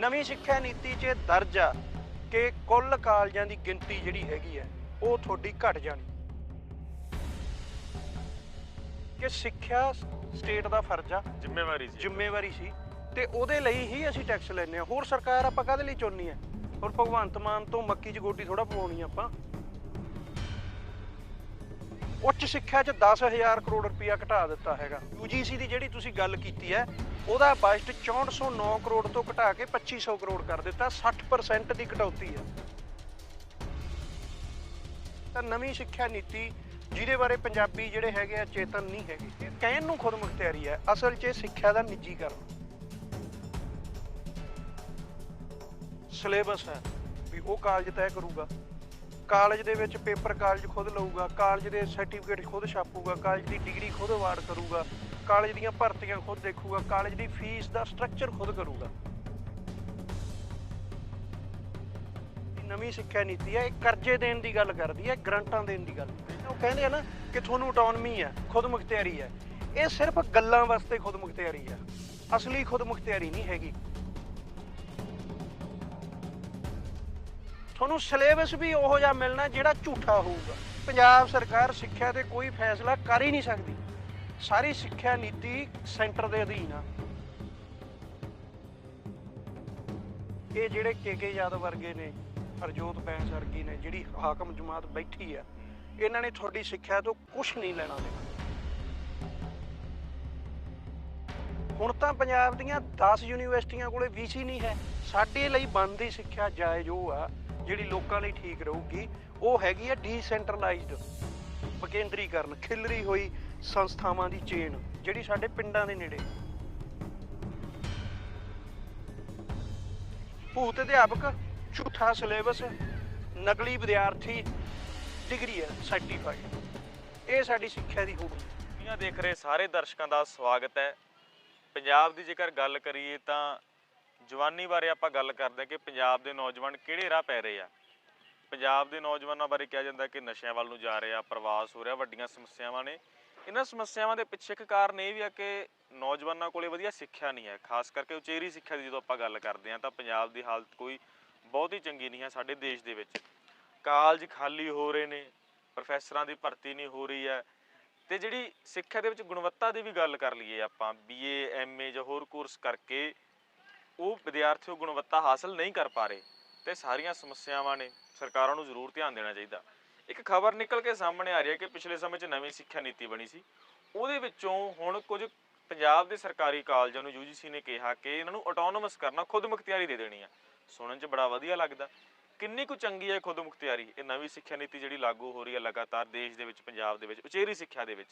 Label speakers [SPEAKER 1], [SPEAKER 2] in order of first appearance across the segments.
[SPEAKER 1] ਨਵੀਂ ਸਿੱਖਿਆ ਨੀਤੀ 'ਚ ਦਰਜ ਆ ਕਿ ਕੁੱਲ ਕਾਲਜਾਂ ਦੀ ਗਿਣਤੀ ਜਿਹੜੀ ਹੈਗੀ ਹੈ ਉਹ ਤੁਹਾਡੀ ਘਟ ਜਾਣੀ। ਕਿ ਸਿੱਖਿਆ ਸਟੇਟ ਦਾ ਫਰਜ਼ ਆ।
[SPEAKER 2] ਜ਼ਿੰਮੇਵਾਰੀ ਸੀ।
[SPEAKER 1] ਜ਼ਿੰਮੇਵਾਰੀ ਸੀ। ਤੇ ਉਹਦੇ ਲਈ ਹੀ ਅਸੀਂ ਟੈਕਸ ਲੈਨੇ ਆ ਹੋਰ ਸਰਕਾਰ ਆਪਾਂ ਕਾਹਦੇ ਲਈ ਚੁਣਨੀ ਹੈ? ਹੋਰ ਭਗਵੰਤ ਮਾਨ ਤੋਂ ਮੱਕੀ 'ਚ ਗੋਡੀ ਥੋੜਾ ਪਵਾਉਣੀ ਆਪਾਂ। ਉੱਚ ਸਿੱਖਿਆ 'ਚ 10000 ਕਰੋੜ ਰੁਪਇਆ ਘਟਾ ਦਿੱਤਾ ਹੈਗਾ। UGC ਦੀ ਜਿਹੜੀ ਤੁਸੀਂ ਗੱਲ ਕੀਤੀ ਹੈ ਉਹਦਾ ਬਜਟ 6409 ਕਰੋੜ ਤੋਂ ਘਟਾ ਕੇ 2500 ਕਰੋੜ ਕਰ ਦਿੱਤਾ 60% ਦੀ ਕਟੌਤੀ ਹੈ ਤਾਂ ਨਵੀਂ ਸਿੱਖਿਆ ਨੀਤੀ, ਜਿਹਦੇ ਬਾਰੇ ਪੰਜਾਬੀ ਜਿਹੜੇ ਹੈਗੇ ਆ ਚੇਤਨ ਨਹੀਂ ਹੈਗੇ ਕਹਿਣ ਨੂੰ ਖੁਦ ਮੁਖਤਿਆਰੀ ਹੈ ਅਸਲ 'ਚ ਇਹ ਸਿੱਖਿਆ ਦਾ ਨਿੱਜੀਕਰਨ। ਸਿਲੇਬਸ ਹੈ ਵੀ ਉਹ ਕਾਲਜ ਤੈਅ ਕਰੂਗਾ। ਕਾਲਜ ਦੇ ਵਿੱਚ ਪੇਪਰ ਕਾਲਜ ਖੁਦ ਲਊਗਾ, ਕਾਲਜ ਦੇ ਸਰਟੀਫਿਕੇਟ ਖੁਦ ਛਾਪੂਗਾ, ਕਾਲਜ ਦੀ ਡਿਗਰੀ ਖੁਦ ਅਵਾਰਡ ਕਰੂਗਾ। ਕਾਲਜ ਦੀਆਂ ਭਰਤੀਆਂ ਖੁਦ ਦੇਖੂਗਾ, ਕਾਲਜ ਦੀ ਫੀਸ ਦਾ ਸਟਰਕਚਰ ਖੁਦ ਕਰੂਗਾ। ਨਵੀਂ ਸਿੱਖਿਆ ਨੀਤੀ ਹੈ, ਇਹ ਕਰਜ਼ੇ ਦੇਣ ਦੀ ਗੱਲ ਕਰਦੀ ਹੈ, ਗਰੰਟਾਂ ਦੇਣ ਦੀ ਗੱਲ ਨਹੀਂ। ਉਹ ਕਹਿੰਦੇ ਆ ਨਾ ਕਿ ਤੁਹਾਨੂੰ ਆਟੋਨਮੀ ਹੈ, ਖੁਦ ਮੁਖਤਿਆਰੀ ਹੈ। ਇਹ ਸਿਰਫ ਗੱਲਾਂ ਵਾਸਤੇ ਖੁਦ ਮੁਖਤਿਆਰੀ ਹੈ। ਅਸਲੀ ਖੁਦ ਮੁਖਤਿਆਰੀ ਨਹੀਂ ਹੈਗੀ। ਤੁਹਾਨੂੰ ਸਿਲੇਬਸ ਵੀ ਉਹੋ ਜਿਹਾ ਮਿਲਣਾ ਜਿਹੜਾ ਝੂਠਾ ਹੋਊਗਾ। ਪੰਜਾਬ ਸਰਕਾਰ ਸਿੱਖਿਆ ਤੇ ਕੋਈ ਫੈਸਲਾ ਕਰ ਹੀ ਨਹੀਂ ਸਕਦੀ। ਸਾਰੀ ਸਿੱਖਿਆ ਨੀਤੀ ਸੈਂਟਰ ਦੇ ਅਧੀਨ ਆ। ਇਹ ਜਿਹੜੇ ਕੇਕੇ ਯਾਦਵ ਵਰਗੇ ਨੇ, ਹਰਜੋਤ ਬੈਂਸ ਵਰਗੀ ਨੇ, ਜਿਹੜੀ ਹਾਕਮ ਜਮਾਤ ਬੈਠੀ ਆ, ਇਹਨਾਂ ਨੇ ਤੁਹਾਡੀ ਸਿੱਖਿਆ ਤੋਂ ਕੁਝ ਨਹੀਂ ਲੈਣਾ ਦੇਣਾ। ਹੁਣ ਤਾਂ ਪੰਜਾਬ ਦੀਆਂ 10 ਯੂਨੀਵਰਸਿਟੀਆਂ ਕੋਲੇ ਵੀਸੀ ਨਹੀਂ ਹੈ। ਸਾਡੇ ਲਈ ਬਣਦੀ ਸਿੱਖਿਆ ਜਾਇਜ਼ ਉਹ ਆ, ਜਿਹੜੀ ਲੋਕਾਂ ਲਈ ਠੀਕ ਰਹੂਗੀ। ਉਹ ਹੈਗੀ ਆ ਡੀਸੈਂਟਰਲਾਈਜ਼ਡ ਵਿਕੇਂਦਰੀਕਰਨ। ਖਿਲਰੀ ਹੋਈ ਸੰਸਥਾਵਾਂ ਦੀ ਚੇਨ, ਜਿਹੜੀ ਸਾਡੇ ਪਿੰਡਾਂ ਦੇ ਨੇੜੇ। ਭੂਤ ਅਧਿਆਪਕ, ਝੂਠਾ ਸਿਲੇਬਸ, ਨਕਲੀ ਵਿਦਿਆਰਥੀ, ਡਿਗਰੀ ਹੈ ਸਰਟੀਫਾਈਡ ਇਹ ਸਾਡੀ ਸਿੱਖਿਆ ਦੀ ਹੋਣੀ
[SPEAKER 2] ਦੁਨੀਆ ਦੇਖ ਰਹੇ ਸਾਰੇ ਦਰਸ਼ਕਾਂ ਦਾ ਸਵਾਗਤ ਹੈ। ਪੰਜਾਬ ਦੀ ਜੇਕਰ ਗੱਲ ਕਰੀਏ ਤਾਂ ਜਵਾਨੀ ਬਾਰੇ ਆਪਾਂ ਗੱਲ ਕਰਦੇ ਹਾਂ ਕਿ ਪੰਜਾਬ ਦੇ ਨੌਜਵਾਨ ਕਿਹੜੇ ਰਾਹ ਪੈ ਰਹੇ ਆ। ਪੰਜਾਬ ਦੇ ਨੌਜਵਾਨਾਂ ਬਾਰੇ ਕਿਹਾ ਜਾਂਦਾ ਕਿ ਨਸ਼ਿਆਂ ਵੱਲ ਨੂੰ ਜਾ ਰਹੇ ਆ ਪ੍ਰਵਾਸ ਹੋ ਰਿਹਾ, ਵੱਡੀਆਂ ਸਮੱਸਿਆਵਾਂ ਨੇ। ਇਹਨਾਂ ਸਮੱਸਿਆਵਾਂ ਦੇ ਪਿੱਛੇ ਇੱਕ ਕਾਰਨ ਇਹ ਵੀ ਆ ਕਿ ਨੌਜਵਾਨਾਂ ਕੋਲੇ ਵਧੀਆ ਸਿੱਖਿਆ ਨਹੀਂ ਹੈ। ਖਾਸ ਕਰਕੇ ਉਚੇਰੀ ਸਿੱਖਿਆ ਦੀ ਜਦੋਂ ਆਪਾਂ ਗੱਲ ਕਰਦੇ ਹਾਂ ਤਾਂ ਪੰਜਾਬ ਦੀ ਹਾਲਤ ਕੋਈ ਬਹੁਤ ਹੀ ਚੰਗੀ ਨਹੀਂ ਹੈ ਸਾਡੇ ਦੇਸ਼ ਦੇ ਵਿੱਚ। ਕਾਲਜ ਖਾਲੀ ਹੋ ਰਹੇ ਨੇ, ਪ੍ਰੋਫੈਸਰਾਂ ਦੀ ਭਰਤੀ ਨਹੀਂ ਹੋ ਰਹੀ ਹੈ ਤੇ ਜਿਹੜੀ ਸਿੱਖਿਆ ਦੇ ਵਿੱਚ ਗੁਣਵੱਤਾ ਦੀ ਵੀ ਗੱਲ ਕਰ ਲਈਏ ਆਪਾਂ ਬੀਏ ਐਮਏ ਜਾਂ ਹੋਰ ਕੋਰਸ ਕਰਕੇ ਉਹ ਵਿਦਿਆਰਥੀ ਉਹ ਗੁਣਵੱਤਾ ਹਾਸਲ ਨਹੀਂ ਕਰ ਪਾ ਰਹੇ ਤੇ ਸਾਰੀਆਂ ਸਮੱਸਿਆਵਾਂ ਨੇ, ਸਰਕਾਰਾਂ ਨੂੰ ਜ਼ਰੂਰ ਧਿਆਨ ਦੇਣਾ ਚਾਹੀਦਾ। ਇੱਕ ਖਬਰ ਨਿਕਲ ਕੇ ਸਾਹਮਣੇ ਆ ਰਹੀ ਹੈ ਕਿ ਪਿਛਲੇ ਸਮੇਂ 'ਚ ਨਵੀਂ ਸਿੱਖਿਆ ਨੀਤੀ ਬਣੀ ਸੀ। ਉਹਦੇ ਵਿੱਚੋਂ ਹੁਣ ਕੁਝ ਪੰਜਾਬ ਦੇ ਸਰਕਾਰੀ ਕਾਲਜਾਂ ਨੂੰ UGC ਨੇ ਕਿਹਾ ਕਿ ਇਹਨਾਂ ਨੂੰ ਆਟੋਨੋਮਸ ਕਰਨਾ ਖੁਦ ਮੁਖਤਿਆਰੀ ਦੇ ਦੇਣੀ ਆ। ਸੁਣਨ 'ਚ ਬੜਾ ਵਧੀਆ ਲੱਗਦਾ। ਕਿੰਨੀ ਕੁ ਚੰਗੀ ਹੈ ਖੁਦ ਮੁਖਤਿਆਰੀ ਇਹ ਨਵੀਂ ਸਿੱਖਿਆ ਨੀਤੀ ਜਿਹੜੀ ਲਾਗੂ ਹੋ ਰਹੀ ਹੈ ਲਗਾਤਾਰ ਦੇਸ਼ ਦੇ ਵਿੱਚ, ਪੰਜਾਬ ਦੇ ਵਿੱਚ, ਉਚੇਰੀ ਸਿੱਖਿਆ ਦੇ ਵਿੱਚ।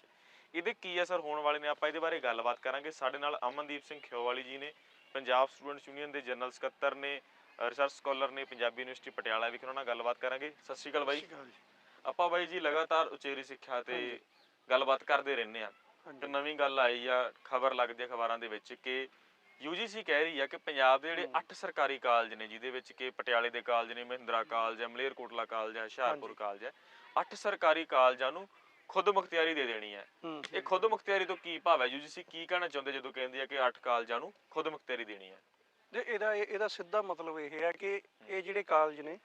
[SPEAKER 2] ਇਹਦੇ ਕੀ ਅਸਰ ਹੋਣ ਵਾਲੇ ਨੇ ਆਪਾਂ ਇਹਦੇ ਬਾਰੇ ਗੱਲਬਾਤ ਕਰਾਂਗੇ। ਸਾਡੇ ਨਾਲ ਅਮਨਦੀਪ ਸਿੰਘ ਖਿਓਵਾਲੀ ਜੀ ਨੇ, ਪੰਜਾਬ ਸਟੂਡੈਂਟਸ ਯੂਨੀਅਨ ਦੇ ਜਨਰਲ ਸਕੱਤਰ ਨੇ ਰਿਸਰਚ ਸਕਾਲਰ ਨੇ, ਪੰਜਾਬੀ ਯੂਨੀਵਰਸਿਟੀ ਪਟਿਆਲਾ ਵਿਖੇ ਉਹਨਾਂ ਨਾਲ ਗੱਲਬਾਤ ਕਰਾਂਗੇ। ਸਤਿ ਸ਼੍ਰੀ ਅਕਾਲ ਬਾਈ। ਆਪਾਂ ਬਾਈ ਜੀ ਲਗਾਤਾਰ ਉਚੇਰੀ ਸਿੱਖਿਆ ਤੇ। ਗੱਲਬਾਤ ਕਰਦੇ ਰਹਿੰਦੇ ਆ। ਤੇ ਨਵੀਂ ਗੱਲ ਆਈ ਆ ਖਬਰ ਲੱਗਦੀ ਆ ਅਖਬਾਰਾਂ ਦੇ ਵਿੱਚ ਕਿ UGC ਕਹਿ ਰਹੀ ਆ ਕਿ ਪੰਜਾਬ ਦੇ ਜਿਹੜੇ
[SPEAKER 1] ਹਮ।
[SPEAKER 2] 8 ਸਰਕਾਰੀ ਕਾਲਜ ਨੇ ਜਿਹਦੇ ਵਿੱਚ ਕਿ ਪਟਿਆਲੇ ਦੇ ਕਾਲਜ ਨੇ ਮਹਿੰਦਰਾ ਕਾਲਜ ਹੈ ਮਲੇਰਕੋਟਲਾ ਕਾਲਜ ਹੈ ਹੁਸ਼ਿਆਰਪੁਰ। ਕਾਲਜ ਹੈ 8 ਸਰਕਾਰੀ ਕਾਲਜਾਂ ਨੂੰ ਖੁਦ ਮੁਖਤਿਆਰੀ ਦੇ ਦੇਣੀ ਹੈ ਇਹ ਖੁਦ ਮੁਖਤਿਆਰੀ ਤੋਂ ਕੀ ਭਾਵ ਹੈ UGC ਕੀ ਕਹਿਣਾ ਚਾਹੁੰਦੇ ਜਦੋਂ ਕਹਿੰਦੀ ਹੈ ਕਿ 8 ਕਾਲਜਾਂ ਨੂੰ ਖੁਦ ਮੁਖਤਿਆਰੀ ਦੇਣੀ ਹੈ
[SPEAKER 1] ਜੇ ਇਹਦਾ ਇਹ- ਇਹਦਾ ਸਿੱਧਾ ਮਤਲਬ ਇਹ ਹੈ ਕਿ ਇਹ ਜਿਹੜੇ ਕਾਲਜ ਨੇ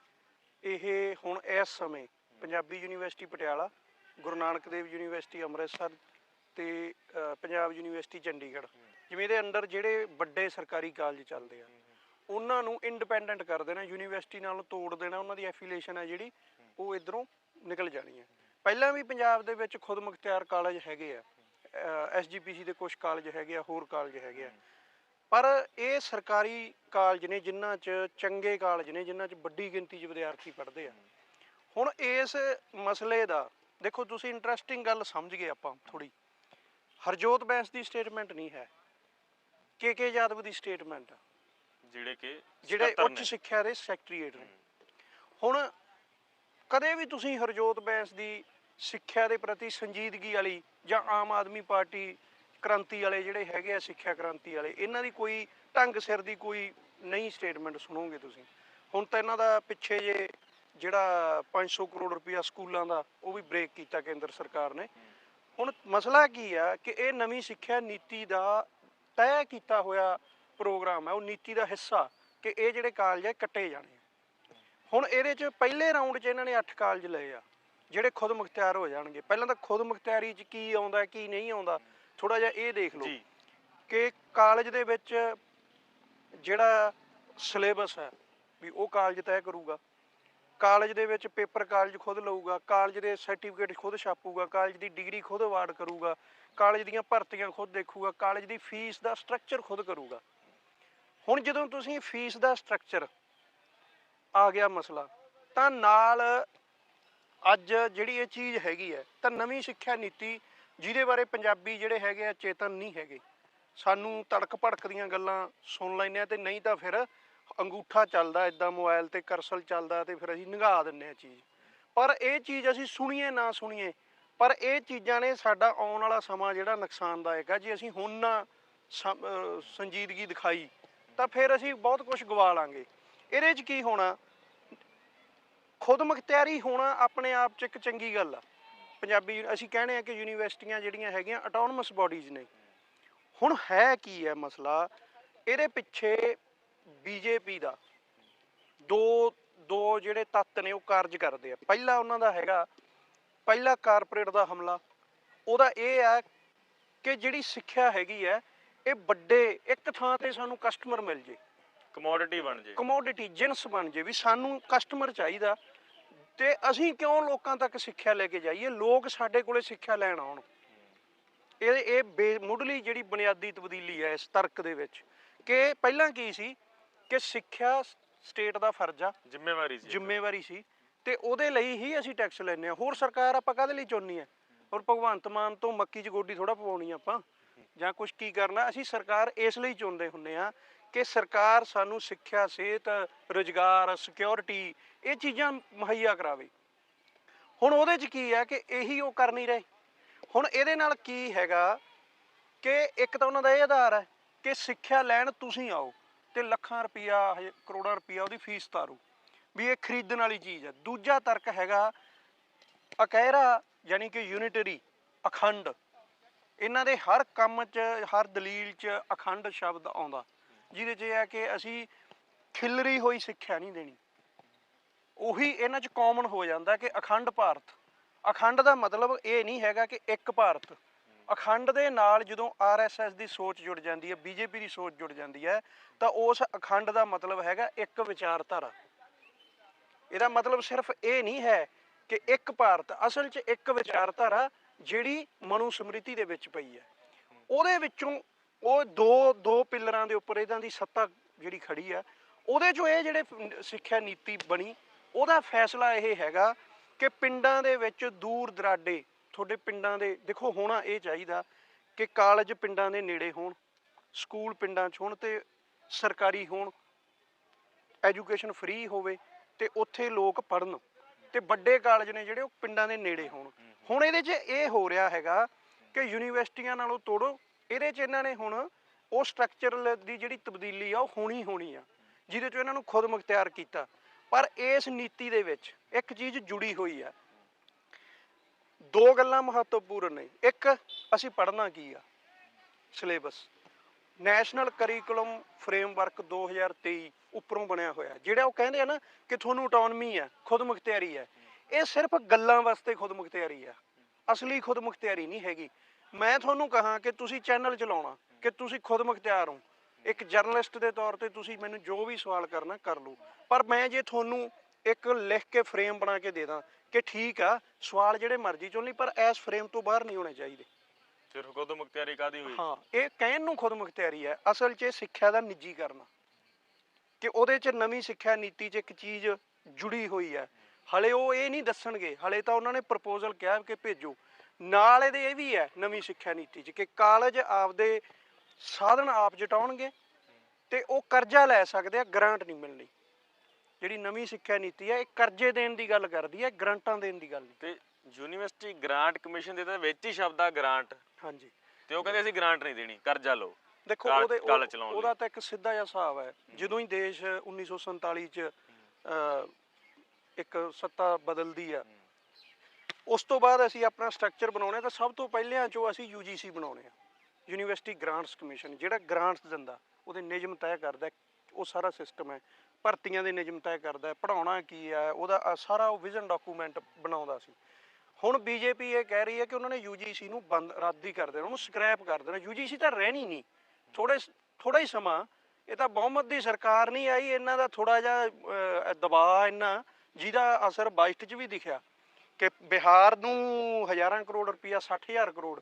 [SPEAKER 1] ਇਹ ਹੁਣ ਇਸ ਸਮੇਂ ਪੰਜਾਬੀ ਯੂਨੀਵਰਸਿਟੀ ਪਟਿਆਲਾ, ਗੁਰੂ ਨਾਨਕ ਦੇਵ ਯੂਨੀਵਰਸਿਟੀ ਅੰਮ੍ਰਿਤਸਰ ਤੇ ਪੰਜਾਬ ਯੂਨੀਵਰਸਿਟੀ ਚੰਡੀਗੜ੍ਹ। ਜਿਵੇਂ ਇਹਦੇ ਅੰਡਰ ਜਿਹੜੇ ਵੱਡੇ ਸਰਕਾਰੀ ਕਾਲਜ ਚੱਲਦੇ ਆ, ਉਹਨਾਂ ਨੂੰ ਇੰਡੀਪੈਂਡੈਂਟ ਕਰ ਦੇਣਾ, ਯੂਨੀਵਰਸਿਟੀ ਨਾਲੋਂ ਤੋੜ ਦੇਣਾ, ਉਹਨਾਂ ਦੀ ਐਫੀਲੀਏਸ਼ਨ ਹੈ ਜਿਹੜੀ, ਉਹ ਇਧਰੋਂ ਨਿਕਲ ਜਾਣੀ ਹੈ ਪਹਿਲਾਂ ਵੀ ਪੰਜਾਬ ਦੇ ਵਿੱਚ ਖੁਦ ਮੁਖਤਿਆਰ ਕਾਲਜ ਹੈਗੇ ਆ ਐਸਜੀਪੀਸੀ ਦੇ ਕੁਝ ਕਾਲਜ ਹੈਗੇ ਆ, ਹੋਰ ਕਾਲਜ ਹੈਗੇ ਆ। ਪਰ ਇਹ ਸਰਕਾਰੀ ਕਾਲਜ ਨੇ ਜਿਨ੍ਹਾਂ 'ਚ ਚੰਗੇ ਕਾਲਜ ਨੇ ਜਿਨ੍ਹਾਂ 'ਚ ਵੱਡੀ ਗਿਣਤੀ 'ਚ ਵਿਦਿਆਰਥੀ ਪੜ੍ਹਦੇ ਆ। ਹੁਣ ਇਸ ਮਸਲੇ ਦਾ ਦੇਖੋ ਤੁਸੀਂ ਇੰਟਰਸਟਿੰਗ ਗੱਲ ਸਮਝ ਗਏ ਆਪਾਂ ਥੋੜੀ ਹਰਜੋਤ ਬੈਂਸ ਦੀ ਸਟੇਟਮੈਂਟ ਨਹੀਂ ਹੈ। ਕੇ ਕੇ ਯਾਦਵ ਦੀ ਸਟੇਟਮੈਂਟ
[SPEAKER 2] ਜਿਹੜੇ ਕਿ
[SPEAKER 1] ਜਿਹੜੇ ਉੱਚ। ਸਿੱਖਿਆ ਦੇ ਸੈਕਟਰੀਏਟ ਨੇ। ਹੁਣ ਕਦੇ ਵੀ ਤੁਸੀਂ ਹਰਜੋਤ ਬੈਂਸ ਦੀ ਸਿੱਖਿਆ ਦੇ ਪ੍ਰਤੀ ਸੰਜੀਦਗੀ ਵਾਲੀ ਜਾਂ ਆਮ ਆਦਮੀ ਪਾਰਟੀ ਕ੍ਰਾਂਤੀ ਵਾਲੇ ਜਿਹੜੇ ਹੈਗੇ ਆ ਸਿੱਖਿਆ ਕ੍ਰਾਂਤੀ ਵਾਲੇ ਇਹਨਾਂ ਦੀ ਕੋਈ ਢੰਗ ਸਿਰ ਦੀ ਕੋਈ ਨਹੀਂ ਸਟੇਟਮੈਂਟ ਸੁਣੋਗੇ ਤੁਸੀਂ। ਹੁਣ ਤਾਂ ਇਹਨਾਂ ਦਾ ਪਿੱਛੇ ਜੇ ਜਿਹੜਾ 500 ਕਰੋੜ ਰੁਪਇਆ ਸਕੂਲਾਂ ਦਾ ਉਹ ਵੀ ਬ੍ਰੇਕ ਕੀਤਾ ਕੇਂਦਰ ਸਰਕਾਰ ਨੇ। ਹੁਣ ਮਸਲਾ ਕੀ ਆ ਕਿ ਇਹ ਨਵੀਂ ਸਿੱਖਿਆ ਨੀਤੀ ਦਾ ਤੈਅ ਕੀਤਾ ਹੋਇਆ ਪ੍ਰੋਗਰਾਮ ਹੈ ਉਹ ਨੀਤੀ ਦਾ ਹਿੱਸਾ ਕਿ ਇਹ ਜਿਹੜੇ ਕਾਲਜ ਆ ਕੱਟੇ ਜਾਣੇ ਹੁਣ ਇਹਦੇ ਚ ਪਹਿਲੇ ਰਾਉਂਡ 'ਚ ਇਹਨਾਂ ਨੇ 8 ਕਾਲਜ ਲਏ ਆ ਜਿਹੜੇ ਖੁਦ ਮੁਖਤਿਆਰ ਹੋ ਜਾਣਗੇ। ਪਹਿਲਾਂ ਤਾਂ ਖੁਦ ਮੁਖਤਿਆਰੀ 'ਚ ਕੀ ਆਉਂਦਾ ਕੀ ਨਹੀਂ ਆਉਂਦਾ ਥੋੜਾ ਜਿਹਾ ਇਹ ਦੇਖ ਲਓ ਕਿ ਕਾਲਜ ਦੇ ਵਿੱਚ ਜਿਹੜਾ ਸਿਲੇਬਸ ਹੈ ਵੀ ਉਹ ਕਾਲਜ ਤੈਅ ਕਰੂਗਾ। ਕਾਲਜ ਦੇ ਵਿੱਚ ਪੇਪਰ ਕਾਲਜ ਖੁਦ ਲਊਗਾ, ਕਾਲਜ ਦੇ ਸਰਟੀਫਿਕੇਟ ਖੁਦ ਛਾਪੂਗਾ, ਕਾਲਜ ਦੀ ਡਿਗਰੀ ਖੁਦ ਅਵਾਰਡ ਕਰੂਗਾ, ਕਾਲਜ ਦੀਆਂ ਭਰਤੀਆਂ ਖੁਦ ਦੇਖੂਗਾ, ਕਾਲਜ ਦੀ ਫੀਸ ਦਾ ਸਟਰਕਚਰ ਖੁਦ ਕਰੂਗਾ। ਹੁਣ ਜਦੋਂ ਤੁਸੀਂ ਫੀਸ ਦਾ ਸਟਰਕਚਰ ਆ ਗਿਆ ਮਸਲਾ, ਤਾਂ ਨਾਲ ਅੱਜ ਜਿਹੜੀ ਇਹ ਚੀਜ਼ ਹੈਗੀ ਹੈ, ਤਾਂ ਨਵੀਂ ਸਿੱਖਿਆ ਨੀਤੀ ਜਿਹਦੇ ਬਾਰੇ ਪੰਜਾਬੀ ਜਿਹੜੇ ਹੈਗੇ ਆ ਚੇਤਨ ਨਹੀਂ ਹੈਗੇ। ਸਾਨੂੰ ਤੜਕ ਭੜਕ ਦੀਆਂ ਗੱਲਾਂ ਸੁਣ ਲੈਂਦੇ ਆ ਤੇ ਨਹੀਂ ਤਾਂ ਫਿਰ ਅੰਗੂਠਾ ਚੱਲਦਾ ਇਦਾਂ ਮੋਬਾਈਲ ਤੇ ਕਰਸਲ ਚੱਲਦਾ ਤੇ ਫਿਰ ਅਸੀਂ ਨਿਗਾਹ ਦਿੰਨੇ ਆ ਚੀਜ਼। ਪਰ ਇਹ ਚੀਜ਼ ਅਸੀਂ ਸੁਣੀਏ ਨਾ ਸੁਣੀਏ, ਪਰ ਇਹ ਚੀਜ਼ਾਂ ਨੇ ਸਾਡਾ ਆਉਣ ਵਾਲਾ ਸਮਾਂ ਜਿਹੜਾ ਨੁਕਸਾਨਦਾਇਕ ਆ ਜੇ ਅਸੀਂ ਹੁਣ ਨਾ ਸਮ- ਸੰਜੀਦਗੀ ਦਿਖਾਈ, ਤਾਂ ਫਿਰ ਅਸੀਂ ਬਹੁਤ ਕੁਝ ਗਵਾ ਲਾਂਗੇ। ਇਹਦੇ 'ਚ ਕੀ ਹੋਣਾ? ਖੁਦ ਮੁਖਤਿਆਰੀ ਹੋਣਾ ਆਪਣੇ ਆਪ 'ਚ ਇੱਕ ਚੰਗੀ ਗੱਲ ਆ। ਪੰਜਾਬੀ ਅਸੀਂ ਕਹਿੰਦੇ ਆ ਕਿ ਯੂਨੀਵਰਸਿਟੀਆਂ ਜਿਹੜੀਆਂ ਹੈਗੀਆਂ ਆਟੋਨਮਸ ਬਾਡੀਜ਼ ਨੇ। ਹੁਣ ਹੈ ਕੀ ਹੈ ਮਸਲਾ? ਇਹਦੇ ਪਿੱਛੇ ਬੀਜੇਪੀ ਦਾ। ਦੋ ਦੋ ਜਿਹੜੇ ਤੱਤ ਨੇ ਉਹ ਕਾਰਜ ਕਰਦੇ ਆ। ਪਹਿਲਾ ਉਹਨਾਂ ਦਾ ਹੈਗਾ ਪਹਿਲਾ ਕਾਰਪੋਰੇਟ ਦਾ ਹਮਲਾ। ਉਹਦਾ ਇਹ ਹੈ ਕਿ ਜਿਹੜੀ ਸਿੱਖਿਆ ਹੈਗੀ ਹੈ ਇਹ ਵੱਡੇ ਇੱਕ ਥਾਂ ਤੇ ਸਾਨੂੰ ਕਸਟਮਰ ਮਿਲ ਜੇ।
[SPEAKER 2] ਕਮੋਡਿਟੀ ਬਣ ਜੇ।
[SPEAKER 1] ਕਮੋਡਿਟੀ ਜਿੰਸ ਬਣ ਜੇ ਵੀ ਸਾਨੂੰ ਕਸਟਮਰ ਚਾਹੀਦਾ। ਤੇ ਅਸੀਂ ਕਿਉਂ ਲੋਕਾਂ ਤੱਕ ਸਿੱਖਿਆ ਲੈ ਕੇ ਜਾਈਏ? ਲੋਕ ਸਾਡੇ ਕੋਲੇ ਸਿੱਖਿਆ ਲੈਣ ਆਉਣ। ਇਹ ਇਹ ਮੁੱਢਲੀ ਜਿਹੜੀ ਬੁਨਿਆਦੀ ਤਬਦੀਲੀ ਹੈ ਇਸ ਤਰਕ ਦੇ ਵਿੱਚ। ਕਿ ਪਹਿਲਾਂ ਕੀ ਸੀ? ਕਿ ਸਿੱਖਿਆ ਸਟੇਟ ਦਾ ਫਰਜ਼ ਆ।
[SPEAKER 2] ਜ਼ਿੰਮੇਵਾਰੀ ਸੀ।
[SPEAKER 1] ਜ਼ਿੰਮੇਵਾਰੀ ਸੀ। ਤੇ ਉਹਦੇ ਲਈ ਹੀ ਅਸੀਂ ਟੈਕਸ ਲੈਨੇ ਆ ਹੋਰ ਸਰਕਾਰ ਆਪਾਂ ਕਾਹਦੇ ਲਈ ਚੁਣਨੀ ਹੈ? ਹੋਰ ਭਗਵੰਤ ਮਾਨ ਤੋਂ ਮੱਕੀ 'ਚ ਗੋਡੀ ਥੋੜਾ ਪਵਾਉਣੀ ਆ ਆਪਾਂ। ਜਾਂ ਕੁਝ ਕੀ ਕਰਨਾ? ਅਸੀਂ ਸਰਕਾਰ ਇਸ ਲਈ ਚੁਣਦੇ ਹੁੰਨੇ ਆ ਕਿ ਸਰਕਾਰ ਸਾਨੂੰ ਸਿੱਖਿਆ ਸਿਹਤ ਰੋਜ਼ਗਾਰ ਸਿਕਿਉਰਿਟੀ ਇਹ ਚੀਜ਼ਾਂ ਮੁਹੱਈਆ ਕਰਾਵੇ। ਹੁਣ ਉਹਦੇ 'ਚ ਕੀ ਹੈ ਕਿ ਇਹੀ ਉਹ ਕਰ ਨਹੀਂ ਰਹੇ। ਹੁਣ ਇਹਦੇ ਨਾਲ ਕੀ ਹੈਗਾ ਕਿ ਇੱਕ ਤਾਂ ਉਹਨਾਂ ਦਾ ਇਹ ਆਧਾਰ ਹੈ ਕਿ ਸਿੱਖਿਆ ਲੈਣ ਤੁਸੀਂ ਆਓ। ਤੇ ਲੱਖਾਂ ਰੁਪਈਆ, ਹਜੇ ਕਰੋੜਾਂ ਰੁਪਈਆ ਉਹਦੀ ਫੀਸ ਤਾਰੋ। ਵੀ ਇਹ ਖਰੀਦਣ ਵਾਲੀ ਚੀਜ਼ ਹੈ ਦੂਜਾ ਤਰਕ ਹੈਗਾ ਅਕਹਿਰਾ, ਯਾਨੀ ਕਿ ਯੂਨਿਟਰੀ ਅਖੰਡ। ਇਹਨਾਂ ਦੇ ਹਰ ਕੰਮ 'ਚ, ਹਰ ਦਲੀਲ 'ਚ ਅਖੰਡ ਸ਼ਬਦ ਆਉਂਦਾ। ਜਿਹਦੇ 'ਚ ਇਹ ਹੈ ਕਿ ਅਸੀਂ ਖਿਲਰੀ ਹੋਈ ਸਿੱਖਿਆ ਨਹੀਂ ਦੇਣੀ। ਉਹੀ ਇਹਨਾਂ 'ਚ ਕਾਮਨ ਹੋ ਜਾਂਦਾ ਕਿ ਅਖੰਡ ਭਾਰਤ ਅਖੰਡ ਦਾ ਮਤਲਬ ਇਹ ਨਹੀਂ ਹੈਗਾ ਕਿ ਇੱਕ ਭਾਰਤ ਅਖੰਡ ਦੇ ਨਾਲ ਜਦੋਂ ਆਰਐਸਐਸ ਦੀ ਸੋਚ ਜੁੜ ਜਾਂਦੀ ਹੈ ਬੀਜੇਪੀ ਦੀ ਸੋਚ ਜੁੜ ਜਾਂਦੀ ਹੈ, ਤਾਂ ਉਸ ਅਖੰਡ ਦਾ ਮਤਲਬ ਹੈਗਾ ਇੱਕ ਵਿਚਾਰਧਾਰਾ। ਇਹਦਾ ਮਤਲਬ ਸਿਰਫ ਇਹ ਨਹੀਂ ਹੈ ਕਿ ਇੱਕ ਭਾਰਤ, ਅਸਲ 'ਚ ਇੱਕ ਵਿਚਾਰਧਾਰਾ ਜਿਹੜੀ ਮਨੂ ਸਮ੍ਰਿਤੀ ਦੇ ਵਿੱਚ ਪਈ ਹੈ। ਉਹਦੇ ਵਿੱਚੋਂ ਉਹ ਦੋ ਦੋ ਪਿੱਲਰਾਂ ਦੇ ਉੱਪਰ ਇਹਨਾਂ ਦੀ ਸੱਤਾ ਜਿਹੜੀ ਖੜੀ ਆ, ਉਹਦੇ 'ਚੋਂ ਇਹ ਜਿਹੜੇ ਸਿੱਖਿਆ ਨੀਤੀ ਬਣੀ, ਉਹਦਾ ਫੈਸਲਾ ਇਹ ਹੈਗਾ ਕਿ ਪਿੰਡਾਂ ਦੇ ਵਿੱਚ ਦੂਰ ਦਰਾਡੇ ਤੁਹਾਡੇ ਪਿੰਡਾਂ ਦੇ, ਦੇਖੋ ਹੋਣਾ ਇਹ ਚਾਹੀਦਾ ਕਿ ਕਾਲਜ ਪਿੰਡਾਂ ਦੇ ਨੇੜੇ ਹੋਣ, ਸਕੂਲ ਪਿੰਡਾਂ 'ਚ ਹੋਣ ਤੇ ਸਰਕਾਰੀ ਹੋਣ, ਐਜੂਕੇਸ਼ਨ ਫ੍ਰੀ ਹੋਵੇ ਤੇ ਉੱਥੇ ਲੋਕ ਪੜਨ ਤੇ ਵੱਡੇ ਕਾਲਜ ਨੇ ਜਿਹੜੇ ਉਹ ਪਿੰਡਾਂ ਦੇ ਨੇੜੇ ਹੋਣ। ਹੁਣ ਇਹਦੇ 'ਚ ਇਹ ਹੋ ਰਿਹਾ ਹੈਗਾ ਕਿ ਯੂਨੀਵਰਸਿਟੀਆਂ ਨਾਲੋਂ ਤੋੜੋ, ਇਹਦੇ 'ਚ ਇਹਨਾਂ ਨੇ ਹੁਣ ਉਹ ਸਟਰਕਚਰਲ ਦੀ ਜਿਹੜੀ ਤਬਦੀਲੀ ਆ ਉਹ ਹੋਣੀ ਹੋਣੀ ਆ, ਜਿਹਦੇ 'ਚ ਇਹਨਾਂ ਨੂੰ ਖੁਦ ਮੁਖਤਿਆਰ ਕੀਤਾ। ਪਰ ਇਸ ਨੀਤੀ ਦੇ ਵਿੱਚ ਇੱਕ ਚੀਜ਼ ਜੁੜੀ ਹੋਈ ਆ ਦੋ ਗੱਲਾਂ ਮਹੱਤਵਪੂਰਨ ਨੇ। ਇੱਕ, ਅਸੀਂ ਪੜ੍ਹਨਾ ਕੀ ਆ? ਸਿਲੇਬਸ। ਨੈਸ਼ਨਲ ਕਰਿਕੂਲਮ ਫਰੇਮਵਰਕ 2023 ਉੱਪਰੋਂ ਬਣਿਆ ਹੋਇਆ। ਜਿਹੜਾ ਉਹ ਕਹਿੰਦੇ ਆ ਨਾ ਕਿ ਤੁਹਾਨੂੰ ਆਟੋਨਮੀ ਆ ਖੁਦ ਮੁਖਤਿਆਰੀ ਹੈ ਇਹ ਸਿਰਫ ਗੱਲਾਂ ਵਾਸਤੇ ਖੁਦ ਮੁਖਤਿਆਰੀ ਆ। ਅਸਲੀ ਖੁਦ ਮੁਖਤਿਆਰੀ ਨਹੀਂ ਹੈਗੀ। ਮੈਂ ਤੁਹਾਨੂੰ ਕਹਾਂ ਕਿ ਤੁਸੀਂ ਚੈਨਲ ਚਲਾਉਣਾ, ਕਿ ਤੁਸੀਂ ਖੁਦ ਮੁਖਤਿਆਰ ਹੋ। ਇੱਕ ਜਰਨਲਿਸਟ ਦੇ ਤੌਰ ਤੇ ਤੁਸੀਂ ਮੈਨੂੰ ਜੋ ਵੀ ਸਵਾਲ ਕਰਨਾ ਕਰ ਲਓ। ਪਰ ਮੈਂ ਜੇ ਤੁਹਾਨੂੰ ਇੱਕ ਲਿਖ ਕੇ ਫਰੇਮ ਬਣਾ ਕੇ ਦੇ ਦਾਂ ਕਿ ਠੀਕ ਆ ਸਵਾਲ ਜਿਹੜੇ ਮਰਜ਼ੀ ਚੁਣ ਲਈ ਪਰ ਇਸ ਫਰੇਮ ਤੋਂ ਬਾਹਰ ਨਹੀਂ ਹੋਣੇ ਚਾਹੀਦੇ।
[SPEAKER 2] ਸਿਰਫ ਖੁਦ ਮੁਖਤਿਆਰੀ ਕਾਦੀ ਹੋਈ?
[SPEAKER 1] ਹਾਂ ਇਹ ਕਹਿਣ ਨੂੰ ਖੁਦ ਮੁਖਤਿਆਰੀ ਹੈ ਅਸਲ 'ਚ ਸਿੱਖਿਆ ਦਾ ਨਿੱਜੀ ਕਰਨਾ। ਕਿ ਉਹਦੇ 'ਚ ਨਵੀਂ ਸਿੱਖਿਆ ਨੀਤੀ 'ਚ ਇੱਕ ਚੀਜ਼ ਜੁੜੀ ਹੋਈ ਹੈ। ਹਲੇ ਉਹ ਇਹ ਨਹੀਂ ਦੱਸਣਗੇ ਹਲੇ ਤਾਂ ਉਹਨਾਂ ਨੇ ਪ੍ਰਪੋਜ਼ਲ ਕਿਹਾ ਕਿ ਭੇਜੋ। ਨਾਲ ਇਹਦੇ ਇਹ ਵੀ ਹੈ ਨਵੀਂ ਸਿੱਖਿਆ ਨੀਤੀ 'ਚ ਕਿ ਕਾਲਜ ਆਪਦੇ ਸਾਧਨ ਆਪ ਜਟਾਉਣਗੇ ਤੇ ਉਹ ਕਰਜ਼ਾ ਲੈ ਸਕਦੇ ਆ ਗ੍ਰਾਂਟ ਨਹੀਂ ਮਿਲਣੀ। ਜਿਹੜੀ ਨਵੀਂ ਸਿੱਖਿਆ ਨੀਤੀ ਹੈ ਇਹ ਕਰਜ਼ੇ ਦੇਣ ਦੀ ਗੱਲ ਕਰਦੀ ਹੈ ਗ੍ਰਾਂਟਾਂ ਦੇਣ ਦੀ ਗੱਲ ਨਹੀਂ।
[SPEAKER 2] ਤੇ ਯੂਨੀਵਰਸਿਟੀ ਗ੍ਰਾਂਟ ਕਮਿਸ਼ਨ ਦੇ ਤਾਂ ਵਿੱਚ ਹੀ ਸ਼ਬਦ ਆ ਗ੍ਰਾਂਟ।
[SPEAKER 1] ਹਾਂਜੀ।
[SPEAKER 2] ਤੇ ਉਹ ਕਹਿੰਦੇ ਅਸੀਂ ਗ੍ਰਾਂਟ ਨਹੀਂ ਦੇਣੀ ਕਰਜ਼ਾ ਲਓ।
[SPEAKER 1] ਦੇਖੋ ਉਹਦੇ
[SPEAKER 2] ਚਲਾਉਣ ਲਈ।
[SPEAKER 1] ਉਹਦਾ ਤਾਂ ਇੱਕ ਸਿੱਧਾ ਜਿਹਾ ਹਿਸਾਬ ਹੈ। ਜਦੋਂ ਹੀ ਦੇਸ਼ 1947 ਚ ਇੱਕ ਸੱਤਾ ਬਦਲਦੀ ਆ ਉਸ ਤੋਂ ਬਾਅਦ ਅਸੀਂ ਆਪਣਾ ਸਟਰਕਚਰ ਬਣਾਉਣਾ ਤਾਂ ਸਭ ਤੋਂ ਪਹਿਲਿਆਂ ਚੋਂ ਅਸੀਂ UGC ਬਣਾਉਣੇ ਆ। ਯੂਨੀਵਰਸਿਟੀ ਗ੍ਰਾਂਟਸ ਕਮਿਸ਼ਨ ਜਿਹੜਾ ਗ੍ਰਾਂਟਸ ਦਿੰਦਾ ਉਹਦੇ ਨਿਯਮ ਤੈਅ ਕਰਦਾ ਉਹ ਸਾਰਾ ਸਿਸਟਮ ਹੈ। ਭਰਤੀਆਂ ਦੇ ਨਿਯਮ ਤੈਅ ਕਰਦਾ ਹੈ ਪੜਾਉਣਾ ਕੀ ਹੈ, ਉਹਦਾ ਸਾਰਾ ਉਹ ਵਿਜ਼ਨ ਡਾਕੂਮੈਂਟ ਬਣਾਉਂਦਾ ਸੀ। ਹੁਣ ਬੀਜੇਪੀ ਇਹ ਕਹਿ ਰਹੀ ਹੈ ਕਿ ਉਹਨਾਂ ਨੇ ਯੂਜੀਸੀ ਨੂੰ ਬੰਦ, ਰੱਦ ਹੀ ਕਰ ਦੇਣਾ, ਉਹਨੂੰ ਸਕ੍ਰੈਪ ਕਰ ਦੇਣਾ। ਯੂਜੀਸੀ ਤਾਂ ਰਹਿਣੀ ਨਹੀਂ। ਥੋੜੇ ਥੋੜਾ ਹੀ ਸਮਾਂ, ਇਹ ਤਾਂ ਬਹੁਮਤ ਦੀ ਸਰਕਾਰ ਨਹੀਂ ਆਈ, ਇਹਨਾਂ ਦਾ ਥੋੜਾ ਜਿਹਾ ਦਬਾਅ ਇਹਨਾਂ ਜਿਹਦਾ ਅਸਰ ਬਜਟ 'ਚ ਵੀ ਦਿਖਿਆ ਕਿ ਬਿਹਾਰ ਨੂੰ ਹਜ਼ਾਰਾਂ ਕਰੋੜ ਰੁਪਈਆ 60000 ਕਰੋੜ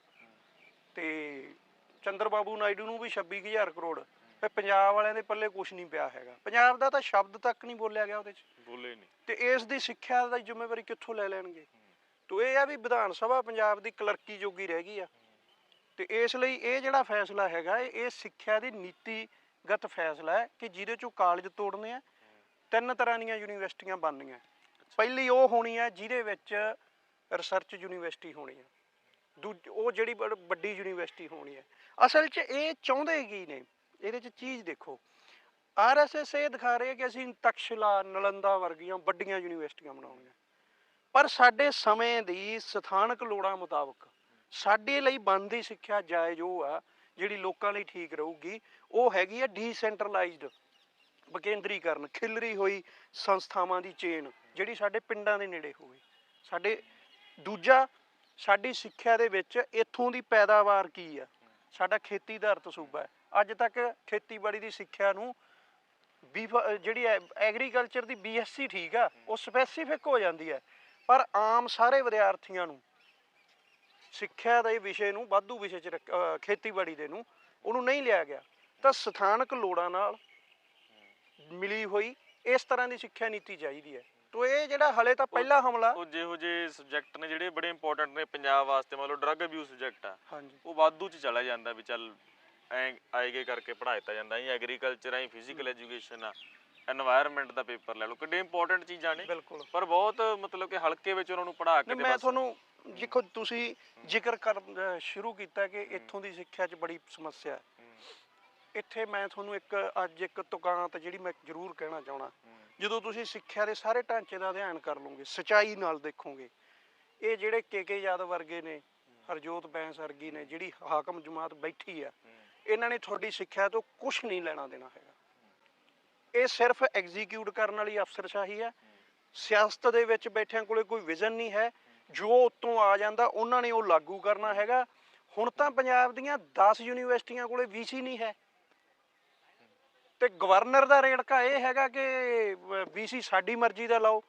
[SPEAKER 1] ਤੇ ਚੰਦਰ ਬਾਬੂ ਨਾਇਡੂ ਨੂੰ ਵੀ 26000 ਕਰੋੜ। ਤੇ ਪੰਜਾਬ ਵਾਲਿਆਂ ਦੇ ਪੱਲੇ ਕੁਝ ਨਹੀਂ ਪਿਆ ਹੈਗਾ। ਪੰਜਾਬ ਦਾ ਤਾਂ ਸ਼ਬਦ ਤੱਕ ਨਹੀਂ ਬੋਲਿਆ ਗਿਆ ਉਹਦੇ 'ਚ।
[SPEAKER 2] ਬੋਲੇ ਨਹੀਂ।
[SPEAKER 1] ਤੇ ਇਸ ਦੀ ਸਿੱਖਿਆ ਦਾ ਜ਼ਿੰਮੇਵਾਰੀ ਕਿੱਥੋਂ ਲੈ ਲੈਣਗੇ? ਤੋ ਇਹ ਆ ਵੀ ਵਿਧਾਨ ਸਭਾ ਪੰਜਾਬ ਦੀ ਕਲਰਕੀ ਜੋਗੀ ਰਹਿ ਗਈ ਆ। ਤੇ ਇਸ ਲਈ ਇਹ ਜਿਹੜਾ ਫੈਸਲਾ ਹੈਗਾ ਇਹ ਸਿੱਖਿਆ ਦੀ ਨੀਤੀਗਤ ਫੈਸਲਾ ਹੈ ਕਿ ਜਿਹਦੇ ਚੋਂ ਕਾਲਜ ਤੋੜਨੇ ਆ ਤਿੰਨ ਤਰ੍ਹਾਂ ਦੀਆਂ ਯੂਨੀਵਰਸਿਟੀਆਂ ਬਣਨੀਆਂ। ਪਹਿਲੀ ਉਹ ਹੋਣੀ ਹੈ ਜਿਹਦੇ ਵਿੱਚ ਰਿਸਰਚ ਯੂਨੀਵਰਸਿਟੀ ਹੋਣੀ ਦੂਜ ਉਹ ਜਿਹੜੀ ਵੱਡੀ ਯੂਨੀਵਰਸਿਟੀ ਹੋਣੀ ਹੈ ਅਸਲ 'ਚ ਇਹ ਚਾਹੁੰਦੇ ਕੀ ਨੇ? ਇਹਦੇ 'ਚ ਚੀਜ਼ ਦੇਖੋ। ਆਰਐਸਐਸ ਇਹ ਦਿਖਾ ਰਹੇ ਕਿ ਅਸੀਂ ਤਕਸ਼ਲਾ, ਨਲੰਦਾ ਵਰਗੀਆਂ ਵੱਡੀਆਂ ਯੂਨੀਵਰਸਿਟੀਆਂ ਬਣਾਉਣੀਆਂ। ਪਰ ਸਾਡੇ ਸਮੇਂ ਦੀ ਸਥਾਨਕ ਲੋੜਾਂ ਮੁਤਾਬਕ ਸਾਡੇ ਲਈ ਬਣਦੀ ਸਿੱਖਿਆ ਜਾਇਜ਼ ਉਹ ਆ, ਜਿਹੜੀ ਲੋਕਾਂ ਲਈ ਠੀਕ ਰਹੂਗੀ, ਉਹ ਹੈਗੀ ਆ ਡੀਸੈਂਟਰਲਾਈਜ਼ਡ ਵਿਕੇਂਦਰੀਕਰਨ, ਖਿਲਰੀ ਹੋਈ ਸੰਸਥਾਵਾਂ ਦੀ ਚੇਨ, ਜਿਹੜੀ ਸਾਡੇ ਪਿੰਡਾਂ ਦੇ ਨੇੜੇ ਹੋਵੇ। ਸਾਡੇ ਦੂਜਾ, ਸਾਡੀ ਸਿੱਖਿਆ ਦੇ ਵਿੱਚ ਇੱਥੋਂ ਦੀ ਪੈਦਾਵਾਰ ਕੀ ਆ? ਸਾਡਾ ਖੇਤੀ ਦਾ ਅਰਥ ਸੂਬਾ ਹੈ। ਅੱਜ ਤੱਕ ਖੇਤੀਬਾੜੀ ਦੀ ਸਿੱਖਿਆ ਨੂੰ ਵੀ ਜਿਹੜੀ ਐਗਰੀਕਲਚਰ ਦੀ ਬੀਐਸਸੀ ਠੀਕ ਆ ਉਹ ਸਪੈਸੀਫਿਕ ਹੋ ਜਾਂਦੀ ਹੈ ਪਰ ਆਮ ਸਾਰੇ ਵਿਦਿਆਰਥੀਆਂ ਨੂੰ ਸਿੱਖਿਆ ਦੇ ਵਿਸ਼ੇ ਨੂੰ ਵਾਧੂ ਵਿਸ਼ੇ ਚ ਖੇਤੀਬਾੜੀ ਦੇ ਨੂੰ ਉਹਨੂੰ ਨਹੀਂ ਲਿਆ ਗਿਆ। ਤਾਂ ਸਥਾਨਕ ਲੋੜਾਂ ਨਾਲ ਮਿਲੀ ਹੋਈ ਇਸ ਤਰ੍ਹਾਂ ਦੀ ਸਿੱਖਿਆ ਨੀਤੀ ਚਾਹੀਦੀ ਹੈ ਤੋ ਇਹ ਜਿਹੜਾ ਹਲੇ ਤਾਂ ਪਹਿਲਾ ਹਮਲਾ
[SPEAKER 2] ਉਹ ਜਿਹੋ ਜਿਹੇ ਸਬਜੈਕਟ ਨੇ ਜਿਹੜੇ ਬੜੇ ਇੰਪੋਰਟੈਂਟ ਨੇ ਪੰਜਾਬ ਵਾਸਤੇ ਮੰਨ ਲਓ ਡਰੱਗ ਅਬਿਊਜ਼ ਸਬਜੈਕਟ ਆ।
[SPEAKER 1] ਹਾਂਜੀ।
[SPEAKER 2] ਉਹ ਵਾਧੂ ਚ ਚਲਾ ਜਾਂਦਾ ਵੀ ਚੱਲ ਆਏਗੇ ਕਰਕੇ ਪੜ੍ਹਾ ਦਿੱਤਾ ਜਾਂਦਾ ਹੈ ਐਗਰੀਕਲਚਰ ਹੈ ਫਿਜ਼ੀਕਲ ਐਜੂਕੇਸ਼ਨ ਆ এনवायरमेंट ਦਾ ਪੇਪਰ ਲੈ ਲਓ ਕਿੰਨੇ ਇੰਪੋਰਟੈਂਟ ਚੀਜ਼ਾਂ ਨੇ।
[SPEAKER 1] ਬਿਲਕੁਲ।
[SPEAKER 2] ਪਰ ਬਹੁਤ ਮਤਲਬ ਕਿ ਹਲਕੇ ਵਿੱਚ ਉਹਨਾਂ ਨੂੰ ਪੜ੍ਹਾ ਕੇ
[SPEAKER 1] ਮੈਂ ਤੁਹਾਨੂੰ ਦੇਖੋ ਤੁਸੀਂ ਜ਼ਿਕਰ ਕਰ ਸ਼ੁਰੂ ਕੀਤਾ ਕਿ ਇੱਥੋਂ ਦੀ ਸਿੱਖਿਆ 'ਚ ਬੜੀ ਸਮੱਸਿਆ ਹੈ। ਇੱਥੇ ਮੈਂ ਤੁਹਾਨੂੰ ਇੱਕ ਅੱਜ ਇੱਕ ਤੁਕਾਂਤ ਜਿਹੜੀ ਮੈਂ ਜ਼ਰੂਰ ਕਹਿਣਾ ਚਾਹਣਾ ਜਦੋਂ ਤੁਸੀਂ ਸਿੱਖਿਆ ਦੇ ਸਾਰੇ ਢਾਂਚੇ ਦਾ ਅਧਿਐਨ ਕਰ ਲਓਗੇ ਸਚਾਈ ਨਾਲ ਦੇਖੋਗੇ ਇਹ ਜਿਹੜੇ ਕੇਕੇ ਯਾਦਵ ਵਰਗੇ ਨੇ ਹਰਜੋਤ ਬੈਂਸ ਵਰਗੀ ਨੇ ਜਿਹੜੀ ਹਾਕਮ ਜਮਾਤ ਬੈਠੀ ਆ ਇਹਨਾਂ ਨੇ ਤੁਹਾਡੀ ਸਿੱਖਿਆ ਤੋਂ ਕੁਝ ਨਹੀਂ ਲੈਣਾ ਦੇਣਾ ਹੈਗਾ। ਇਹ ਸਿਰਫ ਐਗਜ਼ੀਕਿਊਟ ਕਰਨ ਵਾਲੀ ਅਫਸਰਸ਼ਾਹੀ ਹੈ। ਸਿਆਸਤ ਦੇ ਵਿੱਚ ਬੈਠਿਆਂ ਕੋਲੇ ਕੋਈ ਵਿਜ਼ਨ ਨਹੀਂ ਹੈ। ਜੋ ਉੱਤੋਂ ਆ ਜਾਂਦਾ, ਉਹਨਾਂ ਨੇ ਉਹ ਲਾਗੂ ਕਰਨਾ ਹੈਗਾ। ਹੁਣ ਤਾਂ ਪੰਜਾਬ ਦੀਆਂ 10 ਯੂਨੀਵਰਸਿਟੀਆਂ ਕੋਲੇ ਵੀਸੀ ਨਹੀਂ ਹੈ। ਤੇ ਗਵਰਨਰ ਦਾ ਰੇੜਕਾ ਇਹ ਹੈਗਾ ਕਿ ਵੀਸੀ ਸਾਡੀ ਮਰਜ਼ੀ ਦਾ ਲਾਓ।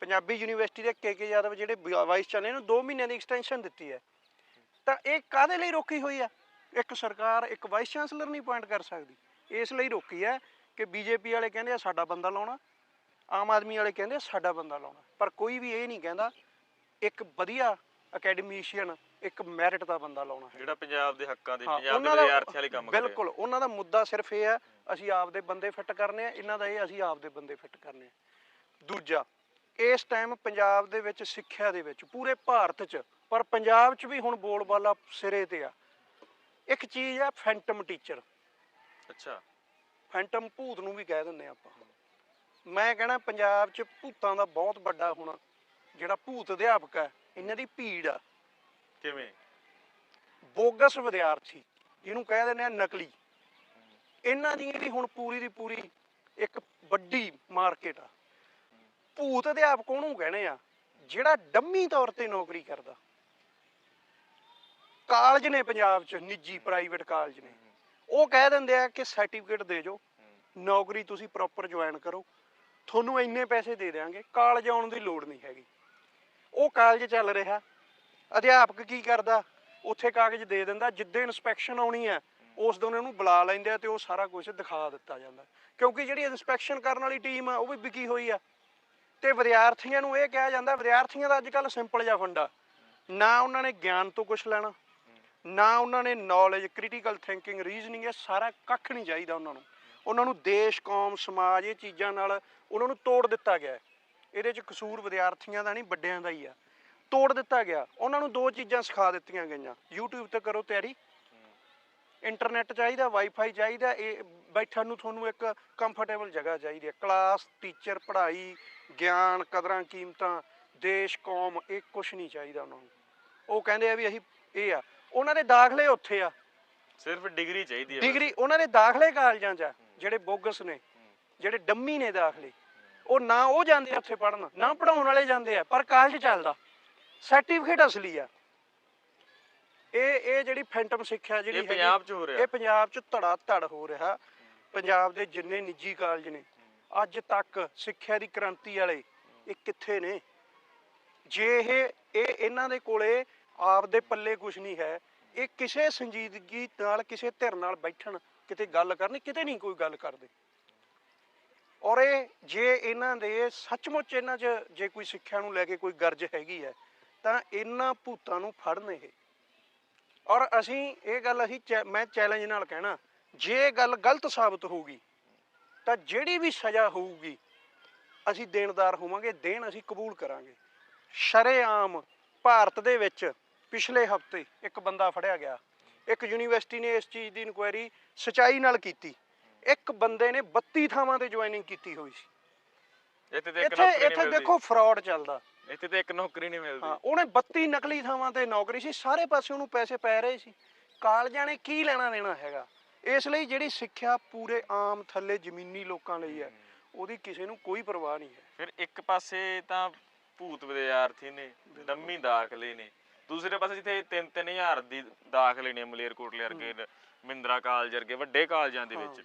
[SPEAKER 1] ਪੰਜਾਬੀ ਯੂਨੀਵਰਸਿਟੀ ਦੇ ਕੇ ਕੇ ਯਾਦਵ ਜਿਹੜੇ ਵਾਈਸ ਚਾਂਸਲਰ ਨੂੰ 2 ਮਹੀਨਿਆਂ ਦੀ ਐਕਸਟੈਂਸ਼ਨ ਦਿੱਤੀ ਹੈ। ਤਾਂ ਇਹ ਕਾਦੇ ਲਈ ਰੋਕੀ ਹੋਈ ਆ? ਇੱਕ ਸਰਕਾਰ ਇੱਕ ਵਾਈਸ ਚਾਂਸਲਰ ਨਹੀਂ ਅਪਾਇੰਟ ਕਰ ਸਕਦੀ। ਇਸ ਲਈ ਰੋਕੀ ਹੈ ਕਿ ਬੀਜੇਪੀ ਵਾਲੇ ਕਹਿੰਦੇ ਆ ਸਾਡਾ ਬੰਦਾ ਲਾਉਣਾ। ਆਮ ਆਦਮੀ ਵਾਲੇ ਕਹਿੰਦੇ ਆ ਸਾਡਾ ਬੰਦਾ ਲਾਉਣਾ। ਪਰ ਕੋਈ ਵੀ ਇਹ ਨਹੀਂ ਕਹਿੰਦਾ ਇੱਕ ਵਧੀਆ ਅਕੈਡਮੀਸ਼ੀਅਨ ਇੱਕ ਮੈਰਿਟ ਦਾ ਬੰਦਾ ਲਾਉਣਾ ਹੈ।
[SPEAKER 2] ਜਿਹੜਾ ਪੰਜਾਬ ਦੇ ਹੱਕਾਂ ਦੇ ਪੰਜਾਬ ਦੇ ਵਿਦਿਆਰਥੀਆਂ ਵਾਲੀ ਕੰਮ ਕਰੇ।
[SPEAKER 1] ਬਿਲਕੁਲ ਉਹਨਾਂ ਦਾ ਮੁੱਦਾ ਸਿਰਫ ਇਹ ਹੈ ਅਸੀਂ ਆਪਦੇ ਬੰਦੇ ਫਿੱਟ ਕਰਨੇ ਆ ਇਹਨਾਂ ਦਾ ਇਹ ਅਸੀਂ ਆਪਦੇ ਬੰਦੇ ਫਿੱਟ ਕਰਨੇ ਆ। ਦੂਜਾ ਇਸ ਟਾਈਮ ਪੰਜਾਬ ਦੇ ਵਿੱਚ ਸਿੱਖਿਆ ਦੇ ਵਿੱਚ ਪੂਰੇ ਭਾਰਤ 'ਚ ਪਰ ਪੰਜਾਬ 'ਚ ਵੀ ਹੁਣ ਬੋਲਬਾਲਾ ਸਿਰੇ ਤੇ ਆ। ਇੱਕ ਚੀਜ਼ ਆ ਫੈਂਟਮ ਟੀਚਰ
[SPEAKER 2] ਅੱਛਾ।
[SPEAKER 1] ਫੈਂਟਮ ਭੂਤ ਨੂੰ ਵੀ ਕਹਿ ਦਿੰਦੇ ਆਪਾਂ। ਮੈਂ ਕਹਿਣਾ ਪੰਜਾਬ 'ਚ ਭੂਤਾਂ ਦਾ ਬਹੁਤ ਵੱਡਾ ਹੁਣ ਜਿਹੜਾ ਭੂਤ ਅਧਿਆਪਕ ਹੈ ਇਹਨਾਂ ਦੀ ਭੀੜ ਆ।
[SPEAKER 2] ਕਿਵੇਂ?
[SPEAKER 1] ਬੋਗਸ ਵਿਦਿਆਰਥੀ ਜਿਹਨੂੰ ਕਹਿ ਦਿੰਦੇ ਆ ਨਕਲੀ। ਇਹਨਾਂ ਦੀ ਵੀ ਹੁਣ ਪੂਰੀ ਦੀ ਪੂਰੀ ਇੱਕ ਵੱਡੀ ਮਾਰਕੀਟ ਆ। ਭੂਤ ਅਧਿਆਪਕ ਉਹਨੂੰ ਕਹਿੰਦੇ ਆ ਜਿਹੜਾ ਡੰਮੀ ਤੌਰ ਤੇ ਨੌਕਰੀ ਕਰਦਾ। ਕਾਲਜ ਨੇ ਪੰਜਾਬ 'ਚ, ਨਿੱਜੀ ਪ੍ਰਾਈਵੇਟ ਕਾਲਜ ਨੇ। ਉਹ ਕਹਿ ਦਿੰਦੇ ਆ ਕਿ ਸਰਟੀਫਿਕੇਟ ਦੇ ਜੋ ਨੌਕਰੀ ਤੁਸੀਂ ਪ੍ਰੋਪਰ ਜੁਆਇਨ ਕਰੋ। ਤੁਹਾਨੂੰ ਇੰਨੇ ਪੈਸੇ ਦੇ ਦੇਵਾਂਗੇ ਕਾਲਜ ਆਉਣ ਦੀ ਲੋੜ ਨਹੀਂ ਹੈਗੀ। ਉਹ ਕਾਲਜ ਚੱਲ ਰਿਹਾ। ਅਧਿਆਪਕ ਕੀ ਕਰਦਾ? ਉੱਥੇ ਕਾਗਜ਼ ਦੇ ਦਿੰਦਾ। ਜਿੱਦੇ ਇਨਸਪੈਕਸ਼ਨ ਆਉਣੀ ਹੈ, ਉਸ ਦਿਨ ਉਹਨੂੰ ਬੁਲਾ ਲੈਂਦੇ ਆ ਤੇ ਉਹ ਸਾਰਾ ਕੁਝ ਦਿਖਾ ਦਿੱਤਾ ਜਾਂਦਾ। ਕਿਉਂਕਿ ਜਿਹੜੀ ਇਨਸਪੈਕਸ਼ਨ ਕਰਨ ਵਾਲੀ ਟੀਮ ਆ, ਉਹ ਵੀ ਵਿਕੀ ਹੋਈ ਆ। ਤੇ ਵਿਦਿਆਰਥੀਆਂ ਨੂੰ ਇਹ ਕਿਹਾ ਜਾਂਦਾ, ਵਿਦਿਆਰਥੀਆਂ ਦਾ ਅੱਜ ਕੱਲ ਸਿੰਪਲ ਜਿਹਾ ਫੰਡਾ। ਨਾ ਉਹਨਾਂ ਨੇ ਗਿਆਨ ਤੋਂ ਕੁਝ ਲੈਣਾ। ਨਾ ਉਹਨਾਂ ਨੇ ਨੌਲੇਜ ਕ੍ਰਿਟੀਕਲ ਥਿੰਕਿੰਗ ਰੀਜ਼ਨਿੰਗ ਇਹ ਸਾਰਾ ਕੱਖ ਨਹੀਂ ਚਾਹੀਦਾ ਉਹਨਾਂ ਨੂੰ। ਉਹਨਾਂ ਨੂੰ ਦੇਸ਼, ਕੌਮ, ਸਮਾਜ ਇਹ ਚੀਜ਼ਾਂ ਨਾਲ ਉਹਨਾਂ ਨੂੰ ਤੋੜ ਦਿੱਤਾ ਗਿਆ ਇਹਦੇ 'ਚ ਕਸੂਰ ਵਿਦਿਆਰਥੀਆਂ ਦਾ ਨਹੀਂ, ਵੱਡਿਆਂ ਦਾ ਹੀ ਆ। ਤੋੜ ਦਿੱਤਾ ਗਿਆ। ਉਹਨਾਂ ਨੂੰ ਦੋ ਚੀਜ਼ਾਂ ਸਿਖਾ ਦਿੱਤੀਆਂ ਗਈਆਂ। YouTube ਤੇ ਕਰੋ ਤਿਆਰੀ। ਇੰਟਰਨੈਟ ਚਾਹੀਦਾ ਵਾਈਫਾਈ ਚਾਹੀਦਾ, ਇਹ ਬੈਠਣ ਨੂੰ ਤੁਹਾਨੂੰ ਇੱਕ ਕੰਫਰਟੇਬਲ ਜਗ੍ਹਾ ਚਾਹੀਦੀ ਹੈ। ਕਲਾਸ ਟੀਚਰ ਪੜ੍ਹਾਈ, ਗਿਆਨ, ਕਦਰਾਂ, ਕੀਮਤਾਂ, ਦੇਸ਼, ਕੌਮ, ਇਹ ਕੁਝ ਨਹੀਂ ਚਾਹੀਦਾ ਉਹਨਾਂ ਨੂੰ। ਉਹ ਕਹਿੰਦੇ ਆ ਵੀ ਅਸੀਂ ਇਹ ਆ ਉਹਨਾਂ ਦੇ ਦਾਖਲੇ ਉੱਥੇ ਆ।
[SPEAKER 2] ਸਿਰਫ ਡਿਗਰੀ ਚਾਹੀਦੀ ਹੈ
[SPEAKER 1] ਡਿਗਰੀ ਉਹਨਾਂ ਦੇ ਦਾਖਲੇ ਕਾਲਜਾਂ 'ਚ ਆ ਜਿਹੜੇ ਬੋਗਸ ਨੇ ਜਿਹੜੇ ਡੰਮੀ ਨੇ ਦਾਖਲੇ। ਉਹ ਨਾ ਉਹ ਜਾਂਦੇ ਆ ਉੱਥੇ ਪੜਨ ਨਾ ਪੜਾਉਣ ਵਾਲੇ ਜਾਂਦੇ ਆ ਪਰ ਕਾਲਜ ਚੱਲਦਾ। ਸਰਟੀਫਿਕੇਟ ਅਸਲੀ ਆ। ਇਹ ਇਹ ਜਿਹੜੀ ਫੈਂਟਮ ਸਿੱਖਿਆ ਜਿਹੜੀ
[SPEAKER 2] ਇਹ
[SPEAKER 1] ਹੈਗੀ-
[SPEAKER 2] ਪੰਜਾਬ 'ਚ ਹੋ ਰਿਹਾ।
[SPEAKER 1] ਇਹ ਪੰਜਾਬ 'ਚ ਧੜਾ ਧੜ ਹੋ ਰਿਹਾ। ਪੰਜਾਬ ਦੇ ਜਿੰਨੇ ਨਿੱਜੀ ਕਾਲਜ ਨੇ ਅੱਜ ਤੱਕ ਸਿੱਖਿਆ ਦੀ ਕ੍ਰਾਂਤੀ ਵਾਲੇ ਇਹ ਕਿੱਥੇ ਨੇ? ਜੇ ਇਹ ਇਹ ਇਹਨਾਂ ਦੇ ਕੋਲੇ ਆਪ ਦੇ ਪੱਲੇ ਕੁਝ ਨਹੀਂ ਹੈ। ਇਹ ਕਿਸੇ ਸੰਜੀਦਗੀ ਨਾਲ, ਕਿਸੇ ਧਿਰ ਨਾਲ ਬੈਠਣ ਕਿਤੇ ਗੱਲ ਕਰਨੀ, ਕਿਤੇ ਨਹੀਂ ਕੋਈ ਗੱਲ ਕਰਦੇ। ਔਰ ਇਹ ਜੇ ਇਹਨਾਂ ਦੇ ਸੱਚਮੁੱਚ ਇਹਨਾਂ 'ਚ ਜੇ ਕੋਈ ਸਿੱਖਿਆ ਨੂੰ ਲੈ ਕੇ ਕੋਈ ਗਰਜ ਹੈਗੀ ਹੈ, ਤਾਂ ਇਹਨਾਂ ਭੂਤਾਂ ਨੂੰ ਫੜਨ ਇਹ। ਔਰ ਅਸੀਂ ਇਹ ਗੱਲ, ਅਸੀਂ ਚੈ- ਮੈਂ ਚੈਲੰਜ ਨਾਲ ਕਹਿਣਾ, ਜੇ ਇਹ ਗੱਲ ਗਲਤ ਸਾਬਤ ਹੋਊਗੀ, ਤਾਂ ਜਿਹੜੀ ਵੀ ਸਜ਼ਾ ਹੋਊਗੀ, ਅਸੀਂ ਦੇਣਦਾਰ ਹੋਵਾਂਗੇ, ਦੇਣ ਅਸੀਂ ਕਬੂਲ ਕਰਾਂਗੇ। ਸ਼ਰੇਆਮ ਭਾਰਤ ਦੇ ਵਿੱਚ ਪਿਛਲੇ ਹਫ਼ਤੇ ਇੱਕ ਬੰਦਾ ਫੜਿਆ ਗਿਆ। ਇੱਕ ਯੂਨੀਵਰਸਿਟੀ ਨੇ ਇਸ ਚੀਜ਼ ਦੀ ਇਨਕੁਆਇਰੀ ਸਚਾਈ ਨਾਲ ਕੀਤੀ। ਇੱਕ ਬੰਦੇ ਨੇ 32 ਥਾਵਾਂ ਤੇ ਜੁਆਇਨਿੰਗ ਕੀਤੀ ਹੋਈ ਸੀ।
[SPEAKER 2] ਇੱਥੇ ਤੇ ਇੱਕ ਨੌਕਰੀ ਨਹੀਂ
[SPEAKER 1] ਇੱਥੇ
[SPEAKER 2] ਮਿਲਦੀ।
[SPEAKER 1] ਦੇਖੋ ਫਰਾਡ ਚੱਲਦਾ।
[SPEAKER 2] ਇੱਥੇ ਤੇ ਇੱਕ ਨੌਕਰੀ ਨਹੀਂ ਮਿਲਦੀ।
[SPEAKER 1] ਹਾਂ ਉਹਨੇ 32 ਨਕਲੀ ਥਾਵਾਂ ਤੇ ਨੌਕਰੀ ਸੀ ਸਾਰੇ ਪਾਸੇ ਉਹਨੂੰ ਪੈਸੇ ਪੈ ਰਹੇ ਸੀ। ਕਾਲਜਾਂ ਨੇ ਕੀ ਲੈਣਾ ਦੇਣਾ ਹੈਗਾ? ਇਸ ਲਈ ਜਿਹੜੀ ਸਿੱਖਿਆ ਪੂਰੇ ਆਮ ਥੱਲੇ ਜ਼ਮੀਨੀ ਲੋਕਾਂ ਲਈ ਹੈ ਉਹਦੀ ਕਿਸੇ ਨੂੰ ਕੋਈ ਪਰਵਾਹ ਨਹੀਂ ਹੈ।
[SPEAKER 2] ਫਿਰ ਇੱਕ ਪਾਸੇ ਤਾਂ ਭੂਤ ਵਿਦਿਆਰਥੀ ਨੇ ਡੰਮੀ ਦਾਖਲੇ ਨੇ। ਦੂਸਰੇ ਪਾਸੇ ਜਿੱਥੇ 3-3000 ਦੀ ਦਾਖਲੇ ਨੇ ਮਲੇਰਕੋਟਲੇ ਵਰਗੇ ਮਿੰਦਰਾ ਕਾਲਜ ਵਰਗੇ ਵੱਡੇ ਕਾਲਜਾਂ ਦੇ ਵਿੱਚ।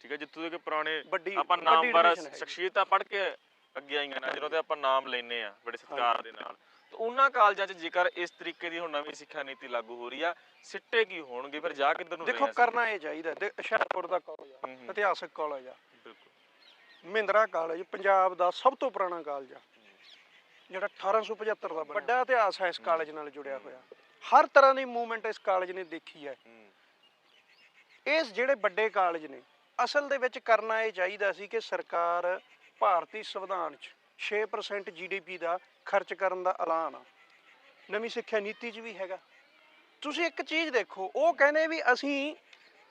[SPEAKER 2] ਠੀਕ ਹੈ ਜਿੱਥੋਂ ਦੇ ਕਿ ਪੁਰਾਣੇ ਆਪਾਂ ਨਾਮਵਰ। ਸ਼ਖਸੀਅਤਾਂ ਪੜ੍ਹ ਕੇ ਅੱਗੇ ਆਈਆਂ ਨੇ ਜਦੋਂ ਤੇ ਆਪਾਂ ਨਾਮ ਲੈਨੇ ਆ ਬੜੇ ਸਤਿਕਾਰ ਦੇ ਨਾਲ। ਤੇ ਉਹਨਾਂ ਕਾਲਜਾਂ 'ਚ ਜੇਕਰ ਇਸ ਤਰੀਕੇ ਦੀ ਹੁਣ ਨਵੀਂ ਸਿੱਖਿਆ ਨੀਤੀ ਲਾਗੂ ਹੋ ਰਹੀ ਆ ਸਿੱਟੇ ਕੀ ਹੋਣਗੇ? ਫਿਰ ਜਾ ਕਿੱਧਰ ਨੂੰ
[SPEAKER 1] ਦੇਖੋ ਕਰਨਾ ਇਹ ਚਾਹੀਦਾ ਹੁਸ਼ਿਆਰਪੁਰ ਦਾ ਕਾਲਜ ਆ। ਇਤਿਹਾਸਕ ਕਾਲਜ ਆ।
[SPEAKER 2] ਬਿਲਕੁਲ।
[SPEAKER 1] ਮਹਿੰਦਰਾ ਕਾਲਜ ਪੰਜਾਬ ਦਾ ਸਭ ਤੋਂ ਪੁਰਾਣਾ ਕਾਲਜ ਆ। ਜਿਹੜਾ 1875 ਦਾ ਵੱਡਾ ਇਤਿਹਾਸ ਹੈ ਇਸ ਕਾਲਜ ਨਾਲ ਜੁੜਿਆ ਹੋਇਆ। ਹਰ ਤਰ੍ਹਾਂ ਦੀ ਮੂਵਮੈਂਟ ਇਸ ਕਾਲਜ ਨੇ ਦੇਖੀ ਹੈ।
[SPEAKER 2] ਹੂੰ।
[SPEAKER 1] ਇਸ ਜਿਹੜੇ ਵੱਡੇ ਕਾਲਜ ਨੇ ਅਸਲ ਦੇ ਵਿੱਚ ਕਰਨਾ ਇਹ ਚਾਹੀਦਾ ਸੀ ਕਿ ਸਰਕਾਰ ਭਾਰਤੀ ਸੰਵਿਧਾਨ 'ਚ 6% ਜੀਡੀਪੀ ਦਾ ਖਰਚ ਕਰਨ ਦਾ ਐਲਾਨ ਆ। ਨਵੀਂ ਸਿੱਖਿਆ ਨੀਤੀ 'ਚ ਵੀ ਹੈਗਾ। ਤੁਸੀਂ ਇੱਕ ਚੀਜ਼ ਦੇਖੋ ਉਹ ਕਹਿੰਦੇ ਵੀ ਅਸੀਂ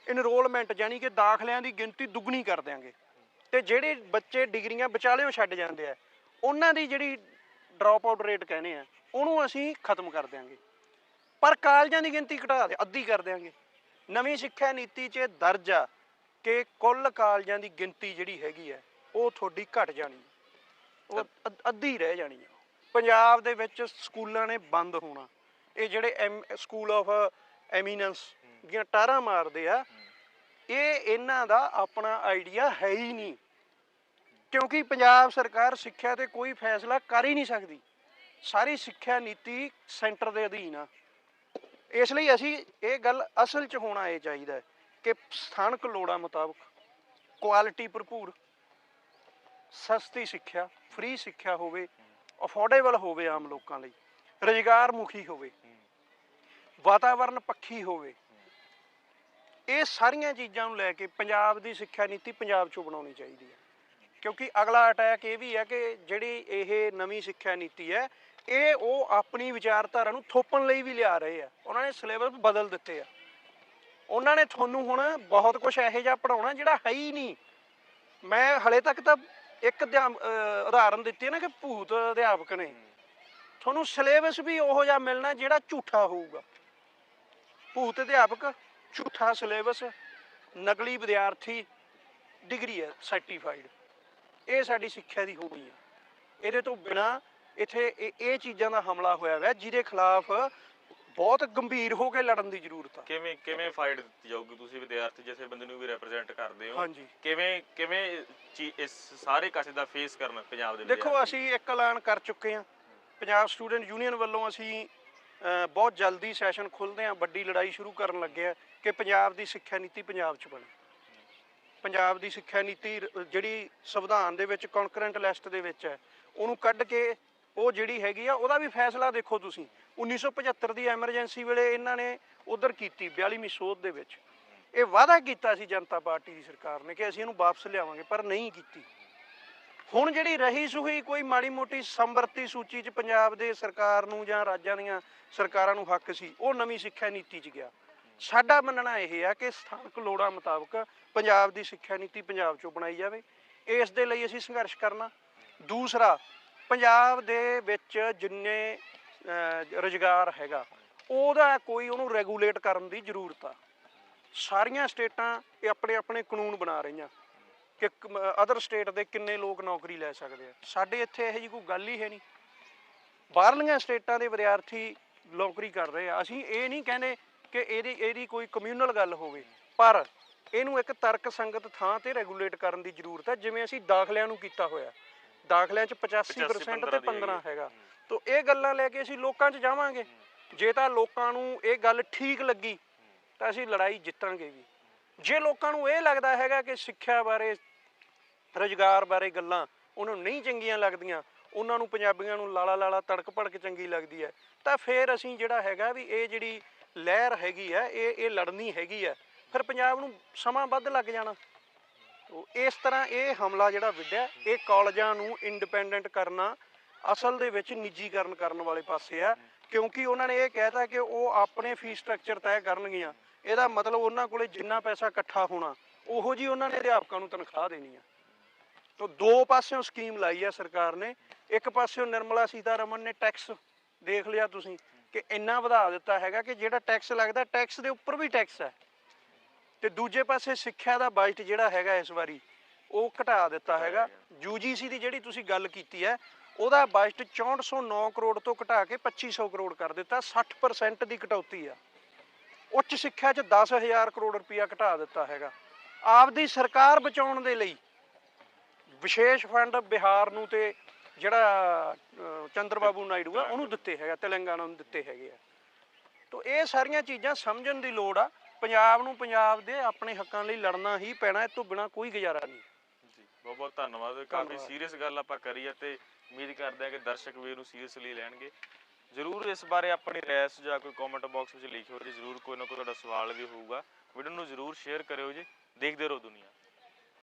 [SPEAKER 1] ਇਨਰੋਲਮੈਂਟ ਯਾਨੀ ਕਿ ਦਾਖਲਿਆਂ ਦੀ ਗਿਣਤੀ ਦੁੱਗਣੀ ਕਰ ਦਿਆਂਗੇ। ਤੇ ਜਿਹੜੇ ਬੱਚੇ ਡਿਗਰੀਆਂ ਵਿਚਾਲਿਓਂ ਛੱਡ ਜਾਂਦੇ ਆ ਉਹਨਾਂ ਦੀ ਜਿਹੜੀ ਡ੍ਰੌਪ ਆਊਟ ਰੇਟ ਕਹਿੰਦੇ ਆ ਉਹਨੂੰ ਅਸੀਂ ਖਤਮ ਕਰ ਦਿਆਂਗੇ। ਪਰ ਕਾਲਜਾਂ ਦੀ ਗਿਣਤੀ ਘਟਾ ਦੇ ਅੱਧੀ ਕਰ ਦਿਆਂਗੇ। ਨਵੀਂ ਸਿੱਖਿਆ ਨੀਤੀ 'ਚ ਦਰਜ ਆ ਕਿ ਕੁੱਲ ਕਾਲਜਾਂ ਦੀ ਗਿਣਤੀ ਜਿਹੜੀ ਹੈਗੀ ਹੈ ਉਹ ਤੁਹਾਡੀ ਘਟ ਜਾਣੀ। ਉਹ ਅੱਧ- ਅੱਧੀ ਰਹਿ ਜਾਣੀ ਹੈ ਪੰਜਾਬ ਦੇ ਵਿੱਚ ਸਕੂਲਾਂ ਨੇ ਬੰਦ ਹੋਣਾ। ਇਹ ਜਿਹੜੇ ਐਮ ਸਕੂਲ ਆਫ ਐਮੀਨੈਂਸ ਦੀਆਂ ਟਾਰਾਂ ਮਾਰਦੇ ਆ ਇਹ ਇਹਨਾਂ ਦਾ ਆਪਣਾ ਆਈਡੀਆ ਹੈ ਹੀ ਨਹੀਂ। ਕਿਉਂਕਿ ਪੰਜਾਬ ਸਰਕਾਰ ਸਿੱਖਿਆ ਤੇ ਕੋਈ ਫੈਸਲਾ ਕਰ ਹੀ ਨਹੀਂ ਸਕਦੀ। ਸਾਰੀ ਸਿੱਖਿਆ ਨੀਤੀ ਸੈਂਟਰ ਦੇ ਅਧੀਨ ਆ। ਇਸ ਲਈ ਅਸੀਂ ਇਹ ਗੱਲ ਅਸਲ 'ਚ ਹੋਣਾ ਇਹ ਚਾਹੀਦਾ ਹੈ ਕਿ ਸਥਾਨਕ ਲੋੜਾਂ ਮੁਤਾਬਕ ਕੁਆਲਿਟੀ ਭਰਪੂਰ, ਸਸਤੀ ਸਿੱਖਿਆ, ਫ੍ਰੀ ਸਿੱਖਿਆ ਹੋਵੇ, ਅਫੋਰਡੇਬਲ ਹੋਵੇ ਆਮ ਲੋਕਾਂ ਲਈ ਰੁਜ਼ਗਾਰ ਮੁਖੀ ਹੋਵੇ ਵਾਤਾਵਰਣ ਪੱਖੀ ਹੋਵੇ। ਇਹ ਸਾਰੀਆਂ ਚੀਜ਼ਾਂ ਨੂੰ ਲੈ ਕੇ ਪੰਜਾਬ ਦੀ ਸਿੱਖਿਆ ਨੀਤੀ ਪੰਜਾਬ 'ਚੋਂ ਬਣਾਉਣੀ ਚਾਹੀਦੀ ਹੈ। ਕਿਉਂਕਿ ਅਗਲਾ ਅਟੈਕ ਇਹ ਵੀ ਹੈ ਕਿ ਜਿਹੜੀ ਇਹ ਨਵੀਂ ਸਿੱਖਿਆ ਨੀਤੀ ਹੈ, ਇਹ ਉਹ ਆਪਣੀ ਵਿਚਾਰਧਾਰਾ ਨੂੰ ਥੋਪਣ ਲਈ ਵੀ ਲਿਆ ਰਹੇ ਆ। ਉਹਨਾਂ ਨੇ ਸਿਲੇਬਸ ਬਦਲ ਦਿੱਤੇ ਆ। ਉਹਨਾਂ ਨੇ ਤੁਹਾਨੂੰ ਹੁਣ ਬਹੁਤ ਕੁਝ ਇਹੋ ਜਿਹਾ ਪੜਾਉਣਾ ਜਿਹੜਾ ਹੈ ਹੀ ਨਹੀਂ। ਮੈਂ ਹਲੇ ਤੱਕ ਤਾਂ ਇੱਕ ਉਦਾਹਰਨ ਦਿੱਤੀ ਹੈ ਨਾ ਕਿ ਭੂਤ ਅਧਿਆਪਕ ਨੇ। ਤੁਹਾਨੂੰ ਸਿਲੇਬਸ ਵੀ ਉਹੋ ਜਿਹਾ ਮਿਲਣਾ ਜਿਹੜਾ ਝੂਠਾ ਹੋਊਗਾ। ਭੂਤ ਅਧਿਆਪਕ, ਝੂਠਾ ਸਿਲੇਬਸ ਨਕਲੀ ਵਿਦਿਆਰਥੀ ਡਿਗਰੀ ਹੈ ਸਰਟੀਫਾਈਡ ਇਹ ਸਾਡੀ ਸਿੱਖਿਆ ਦੀ ਹੋਣੀ ਹੈ। ਇਹਦੇ ਤੋਂ ਬਿਨਾ ਇੱਥੇ ਇਹ ਚੀਜ਼ਾਂ ਦਾ ਹਮਲਾ ਹੋਇਆ ਹੋਇਆ ਜਿਹਦੇ ਖਿਲਾਫ ਬਹੁਤ ਗੰਭੀਰ ਹੋ ਕੇ ਲੜਨ ਦੀ ਜ਼ਰੂਰਤ ਆ।
[SPEAKER 2] ਕਿਵੇਂ ਕਿਵੇਂ ਫਾਈਟ ਦਿੱਤੀ ਜਾਊਗੀ ਤੁਸੀਂ ਵਿਦਿਆਰਥੀ ਜਿਵੇਂ ਬੰਦੇ ਨੂੰ ਵੀ ਰਿਪਰੈਜ਼ੈਂਟ ਕਰਦੇ ਹੋ? ਕਿਵੇਂ ਕਿਵੇਂ ਇਸ ਸਾਰੇ ਕਾਸੇ ਦਾ ਫੇਸ ਕਰਨਾ ਪੰਜਾਬ ਦੇ
[SPEAKER 1] ਦੇਖੋ? ਅਸੀਂ ਇੱਕ ਐਲਾਨ ਕਰ ਚੁੱਕੇ ਹਾਂ। ਪੰਜਾਬ ਸਟੂਡੈਂਟ ਯੂਨੀਅਨ ਵੱਲੋਂ ਅਸੀਂ ਬਹੁਤ ਜਲਦੀ ਸੈਸ਼ਨ ਖੁੱਲਦੇ ਹਾਂ ਵੱਡੀ ਲੜਾਈ ਸ਼ੁਰੂ ਕਰਨ ਲੱਗੇ ਆ ਕਿ ਪੰਜਾਬ ਦੀ ਸਿੱਖਿਆ ਨੀਤੀ ਪੰਜਾਬ 'ਚ ਬਣੇ। ਪੰਜਾਬ ਦੀ ਸਿੱਖਿਆ ਨੀਤੀ ਜਿਹੜੀ ਸੰਵਿਧਾਨ ਦੇ ਵਿੱਚ ਕਨਕਰੈਂਟ ਲਿਸਟ ਦੇ ਵਿੱਚ ਹੈ, ਉਹਨੂੰ ਕੱਢ ਕੇ ਉਹ ਜਿਹੜੀ ਹੈਗੀ ਆ, ਉਹਦਾ ਵੀ ਫੈਸਲਾ ਦੇਖੋ ਤੁਸੀਂ। 1975 ਦੀ ਐਮਰਜੈਂਸੀ ਵੇਲੇ ਇਹਨਾਂ ਨੇ ਉਧਰ ਕੀਤੀ 42ਵੀਂ ਸੋਧ ਦੇ ਵਿੱਚ। ਇਹ ਵਾਅਦਾ ਕੀਤਾ ਸੀ ਜਨਤਾ ਪਾਰਟੀ ਦੀ ਸਰਕਾਰ ਨੇ ਕਿ ਅਸੀਂ ਇਹਨੂੰ ਵਾਪਸ ਲਿਆਵਾਂਗੇ, ਪਰ ਨਹੀਂ ਕੀਤੀ। ਹੁਣ ਜਿਹੜੀ ਰਹੀ ਸੁਹੀ ਕੋਈ ਮਾੜੀ ਮੋਟੀ ਸੰਵਰਤੀ ਸੂਚੀ 'ਚ ਪੰਜਾਬ ਦੇ ਸਰਕਾਰ ਨੂੰ ਜਾਂ ਰਾਜਾਂ ਦੀਆਂ ਸਰਕਾਰਾਂ ਨੂੰ ਹੱਕ ਸੀ, ਉਹ ਨਵੀਂ ਸਿੱਖਿਆ ਨੀਤੀ 'ਚ ਗਿਆ। ਸਾਡਾ ਮੰਨਣਾ ਇਹ ਆ ਕਿ ਸਥਾਨਕ ਲੋੜਾਂ ਮੁਤਾਬਕ ਪੰਜਾਬ ਦੀ ਸਿੱਖਿਆ ਨੀਤੀ ਪੰਜਾਬ 'ਚੋਂ ਬਣਾਈ ਜਾਵੇ। ਇਸ ਦੇ ਲਈ ਅਸੀਂ ਸੰਘਰਸ਼ ਕਰਨਾ। ਦੂਸਰਾ ਪੰਜਾਬ ਦੇ ਵਿੱਚ ਜਿੰਨੇ ਅਹ, ਰੁਜ਼ਗਾਰ ਹੈਗਾ ਉਹਦਾ ਕੋਈ ਉਹਨੂੰ ਰੈਗੂਲੇਟ ਕਰਨ ਦੀ ਜ਼ਰੂਰਤ ਆ। ਸਾਰੀਆਂ ਸਟੇਟਾਂ ਇਹ ਆਪਣੇ ਆਪਣੇ ਕਾਨੂੰਨ ਬਣਾ ਰਹੀਆਂ ਕਿ ਅਦਰ ਸਟੇਟ ਦੇ ਕਿੰਨੇ ਲੋਕ ਨੌਕਰੀ ਲੈ ਸਕਦੇ ਆ। ਸਾਡੇ ਇੱਥੇ ਇਹੋ ਜੀ ਕੋਈ ਗੱਲ ਹੀ ਹੈ ਨਹੀਂ। ਬਾਹਰਲੀਆਂ ਸਟੇਟਾਂ ਦੇ ਵਿਦਿਆਰਥੀ ਨੌਕਰੀ ਕਰ ਰਹੇ ਆ। ਅਸੀਂ ਇਹ ਨਹੀਂ ਕਹਿੰਦੇ ਕਿ ਇਹਦੀ ਇਹਦੀ ਕੋਈ ਕਮਿਊਨਲ ਗੱਲ ਹੋਵੇ। ਪਰ ਇਹਨੂੰ ਇੱਕ ਤਰਕ ਸੰਗਤ ਥਾਂ ਤੇ ਰੈਗੂਲੇਟ ਕਰਨ ਦੀ ਜ਼ਰੂਰਤ ਹੈ ਜਿਵੇਂ ਅਸੀਂ ਦਾਖਲਿਆਂ ਨੂੰ ਕੀਤਾ ਹੋਇਆ ਦਾਖਲਿਆਂ 'ਚ 85% ਤੇ 15 ਹੈਗਾ ਤੋਂ ਇਹ ਗੱਲਾਂ ਲੈ ਕੇ ਅਸੀਂ ਲੋਕਾਂ 'ਚ ਜਾਵਾਂਗੇ। ਜੇ ਤਾਂ ਲੋਕਾਂ ਨੂੰ ਇਹ ਗੱਲ ਠੀਕ ਲੱਗੀ ਤਾਂ ਅਸੀਂ ਲੜਾਈ ਜਿੱਤਾਂਗੇ ਵੀ। ਜੇ ਲੋਕਾਂ ਨੂੰ ਇਹ ਲੱਗਦਾ ਹੈਗਾ ਕਿ ਸਿੱਖਿਆ ਬਾਰੇ ਰੁਜ਼ਗਾਰ ਬਾਰੇ ਗੱਲਾਂ ਉਹਨਾਂ ਨੂੰ ਨਹੀਂ ਚੰਗੀਆਂ ਲੱਗਦੀਆਂ ਉਹਨਾਂ ਨੂੰ ਪੰਜਾਬੀਆਂ ਨੂੰ ਲਾਲਾ ਲਾਲਾ ਤੜਕ ਭੜਕ ਚੰਗੀ ਲੱਗਦੀ ਹੈ ਤਾਂ ਫਿਰ ਅਸੀਂ ਜਿਹੜਾ ਹੈਗਾ ਵੀ ਇਹ ਜਿਹੜੀ ਲਹਿਰ ਹੈਗੀ ਹੈ ਇਹ ਇਹ ਲੜਨੀ ਹੈਗੀ ਹੈ ਫਿਰ ਪੰਜਾਬ ਨੂੰ ਸਮਾਂ ਵੱਧ ਲੱਗ ਜਾਣਾ। ਇਸ ਤਰ੍ਹਾਂ ਇਹ ਹਮਲਾ ਜਿਹੜਾ ਵਿੱਢਿਆ, ਇਹ ਕਾਲਜਾਂ ਨੂੰ ਇੰਡੀਪੈਂਡੈਂਟ ਕਰਨਾ, ਅਸਲ ਦੇ ਵਿੱਚ ਨਿੱਜੀਕਰਨ ਕਰਨ ਵਾਲੇ ਪਾਸੇ ਆ, ਕਿਉਂਕਿ ਉਹਨਾਂ ਨੇ ਇਹ ਕਹਿਤਾ ਕਿ ਉਹ ਆਪਣੇ ਫੀਸ ਸਟਰਕਚਰ ਤੈਅ ਕਰਨਗੀਆਂ। ਇਹਦਾ ਮਤਲਬ ਉਹਨਾਂ ਕੋਲੇ ਜਿੰਨਾ ਪੈਸਾ ਇਕੱਠਾ ਹੋਣਾ, ਉਹੋ ਜੀ ਉਹਨਾਂ ਨੇ ਅਧਿਆਪਕਾਂ ਨੂੰ ਤਨਖਾਹ ਦੇਣੀ ਆ। ਤੋ ਦੋ ਪਾਸਿਓਂ ਸਕੀਮ ਲਾਈ ਆ ਸਰਕਾਰ ਨੇ, ਇੱਕ ਪਾਸਿਓਂ ਨਿਰਮਲਾ ਸੀਤਾਰਮਨ ਨੇ ਟੈਕਸ ਦੇਖ ਲਿਆ ਤੁਸੀਂ ਕਿ ਇੰਨਾ ਵਧਾ ਦਿੱਤਾ ਹੈਗਾ ਕਿ ਜਿਹੜਾ ਟੈਕਸ ਲੱਗਦਾ ਟੈਕਸ ਦੇ ਉੱਪਰ ਵੀ ਟੈਕਸ ਹੈ। ਤੇ ਦੂਜੇ ਪਾਸੇ ਸਿੱਖਿਆ ਦਾ ਬਜਟ ਜਿਹੜਾ ਹੈਗਾ ਇਸ ਵਾਰੀ ਉਹ ਘਟਾ ਦਿੱਤਾ ਹੈਗਾ। UGC ਦੀ ਜਿਹੜੀ ਤੁਸੀਂ ਗੱਲ ਕੀਤੀ ਹੈ ਉਹਦਾ ਬਜਟ 6409 ਕਰੋੜ ਤੋਂ ਘਟਾ ਕੇ 2500 ਕਰੋੜ ਕਰ ਦਿੱਤਾ। 60% ਦੀ ਕਟੌਤੀ ਆ। ਉੱਚ ਸਿੱਖਿਆ 'ਚ 10000 ਕਰੋੜ ਰੁਪਇਆ ਘਟਾ ਦਿੱਤਾ ਹੈਗਾ। ਆਪਦੀ ਸਰਕਾਰ ਬਚਾਉਣ ਦੇ ਲਈ ਵਿਸ਼ੇਸ਼ ਫੰਡ ਬਿਹਾਰ ਨੂੰ ਤੇ ਜਿਹੜਾ ਅਹ, ਚੰਦਰ ਬਾਬੂ ਨਾਇਡੂ ਆ ਉਹਨੂੰ ਦਿੱਤੇ ਹੈਗਾ ਤੇਲੰਗਾਨਾ ਨੂੰ ਦਿੱਤੇ ਹੈਗੇ ਆ। ਤੋ ਇਹ ਸਾਰੀਆਂ ਚੀਜ਼ਾਂ ਸਮਝਣ ਦੀ ਲੋੜ ਆ। ਪੰਜਾਬ ਨੂੰ ਪੰਜਾਬ ਦੇ ਆਪਣੇ ਹੱਕਾਂ ਲਈ ਲੜਨਾ ਹੀ ਪੈਣਾ ਇਹ ਤੋਂ ਬਿਨਾ ਕੋਈ ਗੁਜ਼ਾਰਾ ਨਹੀਂ।
[SPEAKER 2] ਜੀ ਬਹੁਤ ਬਹੁਤ ਧੰਨਵਾਦ। ਕਾਫੀ। ਸੀਰੀਅਸ ਗੱਲ ਆਪਾਂ ਕਰੀ ਹੈ ਤੇ ਉਮੀਦ ਕਰਦੇ ਹਾਂ ਕਿ ਦਰਸ਼ਕ ਵੀਰ ਨੂੰ ਸੀਰੀਅਸਲੀ ਲੈਣਗੇ। ਜਰੂਰ ਇਸ ਬਾਰੇ ਆਪਣੀ ਰਾਏ ਜਾਂ ਕੋਈ ਕਮੈਂਟ ਬਾਕਸ ਵਿੱਚ ਲਿਖਿਓ ਜੀ। ਜਰੂਰ ਕੋਈ ਨਾ ਕੋਈ ਤੁਹਾਡਾ ਸਵਾਲ ਵੀ ਹੋਊਗਾ। ਵੀਡੀਓ ਨੂੰ ਜਰੂਰ ਸ਼ੇਅਰ ਕਰਿਓ ਜੀ। ਦੇਖਦੇ ਰਹੋ ਦੁਨੀਆ।